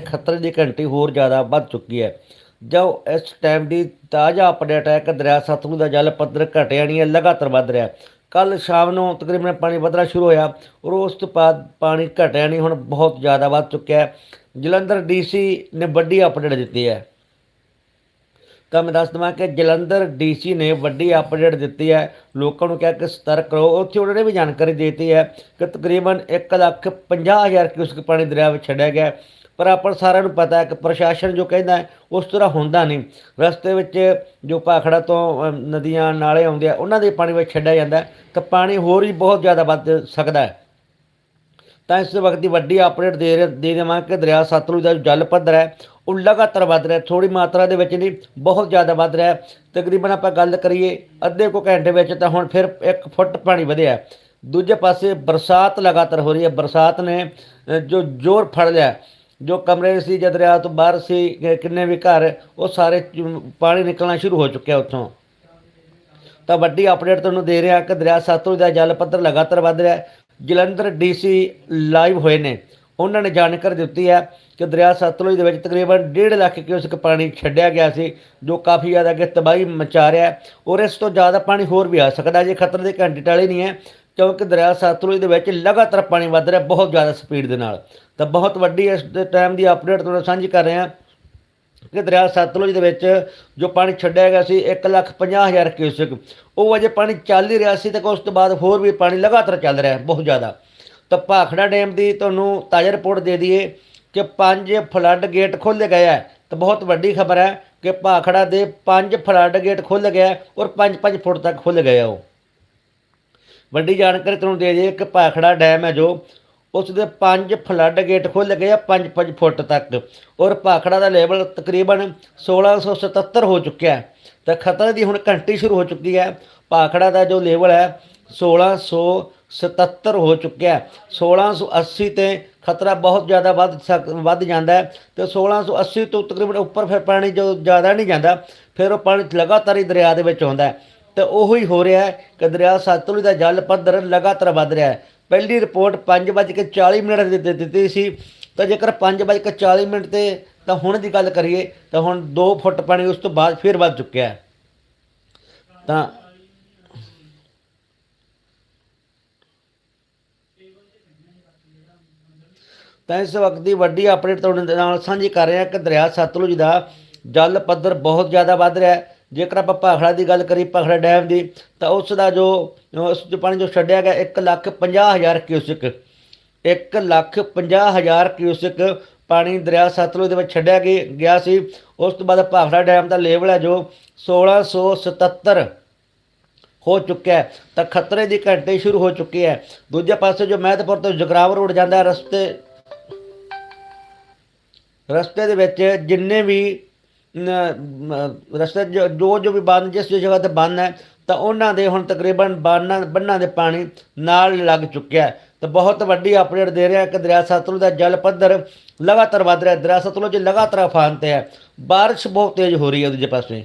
ਖਤਰੇ ਦੀ ਘੰਟੀ ਹੋਰ ਜ਼ਿਆਦਾ ਵੱਧ ਚੁੱਕੀ ਹੈ। ਜੋ ਇਸ ਟਾਈਮ ਦੀ ਤਾਜ਼ਾ ਅਪਡੇਟ ਹੈ ਕਿ ਦਰਿਆ ਸਤਲੁਜ ਦਾ ਜਲ ਪੱਧਰ ਘਟਿਆ ਨਹੀਂ ਹੈ, ਲਗਾਤਾਰ ਵੱਧ ਰਿਹਾ ਕੱਲ ਸ਼ਾਮ ਨੂੰ ਤਕਰੀਬਨ ਪਾਣੀ ਵਧਣਾ ਸ਼ੁਰੂ ਹੋਇਆ। ਔਰ ਉਸ ਤੋਂ ਬਾਅਦ ਪਾਣੀ ਘਟਿਆ ਨਹੀਂ, ਹੁਣ ਬਹੁਤ ਜ਼ਿਆਦਾ ਵੱਧ ਚੁੱਕਿਆ ਹੈ। ਜਲੰਧਰ ਡੀਸੀ ਨੇ ਵੱਡੀ ਅਪਡੇਟ ਦਿੱਤੀ ਹੈ। ਤਾਂ ਮੈਂ ਦੱਸ ਦਵਾਂ ਕਿ ਜਲੰਧਰ ਡੀਸੀ ਨੇ ਵੱਡੀ ਅਪਡੇਟ ਦਿੱਤੀ ਹੈ। ਲੋਕਾਂ ਨੂੰ ਕਿਹਾ ਕਿ ਸਤਰਕ ਰਹੋ। ਉੱਥੇ ਉਹਨਾਂ ਨੇ ਵੀ ਜਾਣਕਾਰੀ ਦਿੱਤੀ ਹੈ ਕਿ ਤਕਰੀਬਨ 1 ਲੱਖ 50 ਹਜ਼ਾਰ ਕਿਊਸਕ ਪਾਣੀ ਦਰਿਆ ਵਿੱਚ ਛੱਡਿਆ ਗਿਆ ਪਰ ਆਪਾਂ ਸਾਰਿਆਂ ਨੂੰ ਪਤਾ ਹੈ ਕਿ ਪ੍ਰਸ਼ਾਸਨ ਜੋ ਕਹਿੰਦਾ ਉਸ ਤਰ੍ਹਾਂ ਹੁੰਦਾ ਨਹੀਂ। ਰਸਤੇ ਵਿੱਚ ਜੋ ਭਾਖੜਾ ਤੋਂ ਨਦੀਆਂ ਨਾਲੇ ਆਉਂਦੇ ਆ, ਉਹਨਾਂ ਦੇ ਪਾਣੀ ਵਿੱਚ ਛੱਡਿਆ ਜਾਂਦਾ ਤਾਂ ਪਾਣੀ ਹੋਰ ਹੀ ਬਹੁਤ ਜ਼ਿਆਦਾ ਵੱਧ ਸਕਦਾ ਹੈ। ਤਾਂ ਇਸ ਵਕਤ ਦੀ ਵੱਡੀ ਅਪਡੇਟ ਦੇ ਰਹੇ- ਦੇ ਦੇਵਾਂ ਕਿ ਦਰਿਆ ਸਤਲੁਜ ਦਾ ਜਲ ਪੱਧਰ ਹੈ, ਉਹ ਲਗਾਤਾਰ ਵੱਧ ਰਿਹਾ ਥੋੜੀ ਮਾਤਰਾ ਦੇ ਵਿੱਚ ਨਹੀਂ, ਬਹੁਤ ਜ਼ਿਆਦਾ ਵੱਧ ਰਿਹਾ ਤਕਰੀਬਨ ਆਪਾਂ ਗੱਲ ਕਰੀਏ ਅੱਧੇ ਕੁ ਘੰਟੇ ਵਿੱਚ, ਤਾਂ ਹੁਣ ਫਿਰ 1 ਫੁੱਟ ਪਾਣੀ ਵਧਿਆ ਦੂਜੇ ਪਾਸੇ ਬਰਸਾਤ ਲਗਾਤਾਰ ਹੋ ਰਹੀ ਹੈ। ਬਰਸਾਤ ਨੇ ਜੋ ਜ਼ੋਰ ਫੜ ਲਿਆ ਜੋ ਕਮਰੇ ਸੀ ਜਦ ਦਰਿਆ ਤੋਂ ਬਾਹਰ ਸੀ ਕਿੰਨੇ ਵੀ ਘਰ, ਉਹ ਸਾਰੇ ਪਾਣੀ ਨਿਕਲਣਾ ਸ਼ੁਰੂ ਹੋ ਚੁੱਕਿਆ ਉੱਥੋਂ। ਤਾਂ ਵੱਡੀ ਅਪਡੇਟ ਤੁਹਾਨੂੰ ਦੇ ਰਿਹਾ ਕਿ ਦਰਿਆ ਸਤਲੁਜ ਦਾ ਜਲ ਪੱਧਰ ਲਗਾਤਾਰ ਵੱਧ ਰਿਹਾ ਹੈ। ਜਲੰਧਰ ਡੀਸੀ ਲਾਈਵ ਹੋਏ ਨੇ। ਉਹਨਾਂ ਨੇ ਜਾਣਕਾਰੀ ਦਿੱਤੀ ਹੈ ਕਿ ਦਰਿਆ ਸਤਲੁਜ ਦੇ ਵਿੱਚ ਤਕਰੀਬਨ 1.5 ਲੱਖ ਕਿਊਸਕ ਪਾਣੀ ਛੱਡਿਆ ਗਿਆ ਸੀ, ਜੋ ਕਾਫੀ ਜ਼ਿਆਦਾ ਅੱਗੇ ਤਬਾਹੀ ਮਚਾ ਰਿਹਾ ਔਰ ਇਸ ਤੋਂ ਜ਼ਿਆਦਾ ਪਾਣੀ ਹੋਰ ਵੀ ਆ ਸਕਦਾ ਜੇ ਖਤਰੇ ਦੀ ਘੰਟੀ ਟਾਲੀ ਨਹੀਂ ਹੈ। ਕਿਉਂਕਿ ਦਰਿਆ ਸਤਲੁਜ ਦੇ ਵਿੱਚ ਲਗਾਤਾਰ ਪਾਣੀ ਵੱਧ ਰਿਹਾ, ਬਹੁਤ ਜ਼ਿਆਦਾ ਸਪੀਡ ਦੇ ਨਾਲ। ਤਾਂ ਬਹੁਤ ਵੱਡੀ ਇਸ ਟਾਈਮ ਦੀ ਅਪਡੇਟ ਤੁਹਾਨੂੰ ਸਾਂਝੀ ਕਰ ਰਹੇ ਹਾਂ ਕਿ ਦਰਿਆ ਸਤਲੁਜ ਦੇ ਵਿੱਚ ਜੋ ਪਾਣੀ ਛੱਡਿਆ ਗਿਆ ਸੀ 150000 ਕਿਊਸਕ ਉਹ ਅਜੇ ਪਾਣੀ ਚੱਲ ਹੀ ਰਿਹਾ ਸੀ, ਤੇ ਉਸ ਤੋਂ ਬਾਅਦ ਹੋਰ ਵੀ ਪਾਣੀ ਲਗਾਤਾਰ ਚੱਲ ਰਿਹਾ, ਬਹੁਤ ਜ਼ਿਆਦਾ। ਤਾਂ ਭਾਖੜਾ ਡੈਮ ਦੀ ਤੁਹਾਨੂੰ ਤਾਜ਼ਾ ਰਿਪੋਰਟ ਦੇ ਦਈਏ ਕਿ ਪੰਜ ਫਲੱਡ ਗੇਟ ਖੋਲ੍ਹੇ ਗਏ ਹੈ ਤਾਂ ਬਹੁਤ ਵੱਡੀ ਖਬਰ ਹੈ ਕਿ ਭਾਖੜਾ ਦੇ ਪੰਜ ਫਲੱਡ ਗੇਟ ਖੁੱਲ੍ਹ ਗਏ ਔਰ 5-5 ਫੁੱਟ ਤੱਕ ਖੁੱਲ੍ਹ ਗਏ ਆ ਉਹ। ਵੱਡੀ ਜਾਣਕਾਰੀ ਤੁਹਾਨੂੰ ਦੇ ਦਈਏ ਕਿ ਭਾਖੜਾ ਡੈਮ ਹੈ ਜੋ ਉਸ ਦੇ ਪੰਜ ਫਲੱਡ ਗੇਟ ਖੁੱਲ੍ਹ ਗਏ ਆ 5-5 ਫੁੱਟ ਤੱਕ। ਔਰ ਭਾਖੜਾ ਦਾ ਲੈਵਲ ਤਕਰੀਬਨ 1677 ਹੋ ਚੁੱਕਿਆ ਹੈ। ਤਾਂ ਖਤਰੇ ਦੀ ਹੁਣ ਘੰਟੀ ਸ਼ੁਰੂ ਹੋ ਚੁੱਕੀ ਹੈ। ਭਾਖੜਾ ਦਾ ਜੋ ਲੈਵਲ ਹੈ 1677 ਹੋ ਚੁੱਕਿਆ ਹੈ। 1680 ਤੇ ਖਤਰਾ ਬਹੁਤ ਜ਼ਿਆਦਾ ਵੱਧ ਸਕ, ਵੱਧ ਜਾਂਦਾ ਹੈ। ਤੇ 1680 ਤੋਂ ਤਕਰੀਬਨ ਉੱਪਰ ਫਿਰ ਪਾਣੀ ਜੋ ਜ਼ਿਆਦਾ ਨਹੀਂ ਜਾਂਦਾ, ਫਿਰ ਉਹ ਪਾਣੀ ਲਗਾਤਾਰ ਹੀ ਦਰਿਆ ਦੇ ਵਿੱਚ ਆਉਂਦਾ ਹੈ। ਤੇ ਉਹੀ ਹੋ ਰਿਹਾ ਹੈ ਕਿ ਦਰਿਆ ਸਤਲੁਜ ਦਾ ਜਲ ਪੱਧਰ ਲਗਾਤਾਰ ਵੱਧ ਰਿਹਾ ਹੈ। ਪਹਿਲੀ ਰਿਪੋਰਟ 5:40 ਮਿੰਟ ਦੀ ਦਿੱਤੀ ਦਿੱਤੀ ਸੀ। ਤਾਂ ਜੇਕਰ 5:40 ਮਿੰਟ ਤੇ ਤਾਂ ਹੁਣ ਦੀ ਗੱਲ ਕਰੀਏ, ਤਾਂ ਹੁਣ 2 ਫੁੱਟ ਪਾਣੀ ਉਸ ਤੋਂ ਬਾਅਦ ਫਿਰ ਵੱਧ ਚੁੱਕਿਆ ਹੈ। ਤਾਂ ਤਾਂ ਇਸ ਵਕਤ ਦੀ ਵੱਡੀ ਅਪਡੇਟ ਤੁਹਾਡੇ ਨਾਲ ਸਾਂਝੀ ਕਰ ਰਹੇ ਹਾਂ ਕਿ ਦਰਿਆ ਸਤਲੁਜ ਦਾ ਜਲ ਪੱਧਰ ਬਹੁਤ ਜ਼ਿਆਦਾ ਵੱਧ ਰਿਹਾ ਹੈ। ਜੇਕਰ ਆਪਾਂ ਭਾਖੜਾ ਦੀ ਗੱਲ ਕਰੀ ਭਾਖੜਾ ਡੈਮ ਦੀ, ਤਾਂ ਉਸ ਦਾ ਜੋ, ਉਸ ਚ ਪਾਣੀ ਜੋ ਛੱਡਿਆ ਗਿਆ 1 ਲੱਖ 50 ਹਜ਼ਾਰ ਕਿਊਸਕ। 1 ਲੱਖ 50 ਹਜ਼ਾਰ ਕਿਊਸਕ ਪਾਣੀ ਦਰਿਆ ਸਤਲੁਜ ਦੇ ਵਿੱਚ ਛੱਡਿਆ ਗਿਆ ਗਿਆ ਸੀ। ਉਸ ਤੋਂ ਬਾਅਦ ਭਾਖੜਾ ਡੈਮ ਦਾ ਲੈਵਲ ਹੈ ਜੋ 1677 ਹੋ ਚੁੱਕਿਆ ਤਾਂ ਖਤਰੇ ਦੀ ਘੰਟੀ ਸ਼ੁਰੂ ਹੋ ਚੁੱਕੀ ਹੈ। ਦੂਜੇ ਪਾਸੇ ਜੋ ਮਹਿਤਪੁਰ ਤੋਂ ਜਗਰਾਵ ਰੋਡ ਜਾਂਦਾ ਰਸਤੇ ਰਸਤੇ ਦੇ ਵਿੱਚ ਜਿੰਨੇ ਵੀ ਰਸਤੇ ਜੋ ਜੋ ਵੀ ਬੰਨ, ਜਿਸ ਜਿਸ ਜਗ੍ਹਾ ਤੇ ਬੰਨ ਹੈ, ਤਾਂ ਉਹਨਾਂ ਦੇ ਹੁਣ ਤਕਰੀਬਨ ਬੰਨਾਂ ਬੰਨਾਂ ਦੇ ਪਾਣੀ ਨਾਲ ਲੱਗ ਚੁੱਕਿਆ ਤਾਂ ਬਹੁਤ ਵੱਡੀ ਅਪਡੇਟ ਦੇ ਰਿਹਾ ਕਿ ਦਰਿਆ ਸਤਲੁਜ ਦਾ ਜਲ ਪੱਧਰ ਲਗਾਤਾਰ ਵਧ ਰਿਹਾ ਦਰਿਆ ਸਤਲੁਜ ਲਗਾਤਾਰ ਅਫਾਨ ਤੇ ਹੈ। ਬਾਰਿਸ਼ ਬਹੁਤ ਤੇਜ਼ ਹੋ ਰਹੀ ਹੈ ਦੂਜੇ ਪਾਸੇ।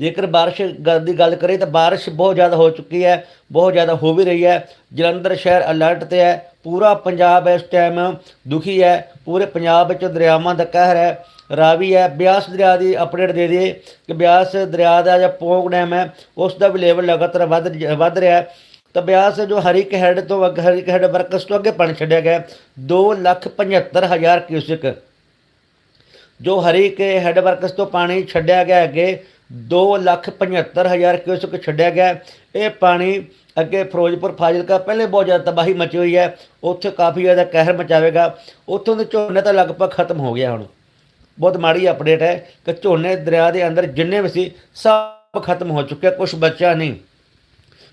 ਜੇਕਰ ਬਾਰਿਸ਼ ਗ- ਦੀ ਗੱਲ ਕਰੀਏ ਤਾਂ ਬਾਰਿਸ਼ ਬਹੁਤ ਜ਼ਿਆਦਾ ਹੋ ਚੁੱਕੀ ਹੈ, ਬਹੁਤ ਜ਼ਿਆਦਾ ਹੋ ਵੀ ਰਹੀ ਹੈ। ਜਲੰਧਰ ਸ਼ਹਿਰ ਅਲਰਟ ਤੇ ਹੈ। ਪੂਰਾ ਪੰਜਾਬ ਇਸ ਟਾਈਮ ਦੁਖੀ ਹੈ। ਪੂਰੇ ਪੰਜਾਬ ਵਿੱਚ ਦਰਿਆਵਾਂ ਦਾ ਕਹਿਰ ਹੈ। ਰਾਵੀ ਹੈ, ਬਿਆਸ ਦਰਿਆ ਦੀ ਅਪਡੇਟ ਦੇ ਦਈਏ ਕਿ ਬਿਆਸ ਦਰਿਆ ਦਾ ਜਿਹੜਾ ਪੋਂਗ ਡੈਮ ਹੈ, ਉਸ ਦਾ ਵੀ ਲੈਵਲ ਲਗਾਤਾਰ ਵੱਧ ਵੱਧ ਰਿਹਾ ਹੈ। ਤਾਂ ਬਿਆਸ ਜੋ ਹਰੀਕ ਹੈਡ ਤੋਂ ਅੱਗੇ, ਹਰੀਕ ਹੈਡ ਵਰਕਸ ਤੋਂ ਅੱਗੇ ਪਾਣੀ ਛੱਡਿਆ ਗਿਆ ਦੋ ਲੱਖ ਪਝੱਤਰ ਹਜ਼ਾਰ ਕਿਊਸਿਕ ਜੋ ਹਰੀਕ ਕੇ ਹੈਡ ਵਰਕਸ ਤੋਂ ਪਾਣੀ ਛੱਡਿਆ ਗਿਆ ਅੱਗੇ 275000 ਕਿਊਸਿਕ ਛੱਡਿਆ ਗਿਆ ਇਹ ਪਾਣੀ ਅੱਗੇ ਫਿਰੋਜ਼ਪੁਰ, ਫਾਜ਼ਿਲਕਾ ਪਹਿਲੇ ਬਹੁਤ ਜ਼ਿਆਦਾ ਤਬਾਹੀ ਮਚੀ ਹੋਈ ਹੈ। ਉੱਥੇ ਕਾਫੀ ਜ਼ਿਆਦਾ ਕਹਿਰ ਮਚਾਵੇਗਾ। ਉੱਥੋਂ ਦੇ ਝੋਨੇ ਤਾਂ ਲਗਭਗ ਖਤਮ ਹੋ ਗਿਆ ਹੁਣ। ਬਹੁਤ ਮਾੜੀ ਅਪਡੇਟ ਹੈ ਕਿ ਝੋਨੇ ਦਰਿਆ ਦੇ ਅੰਦਰ ਜਿੰਨੇ ਵੀ ਸੀ, ਸਭ ਖਤਮ ਹੋ ਚੁੱਕੇ ਕੁਝ ਬਚਿਆ ਨਹੀਂ।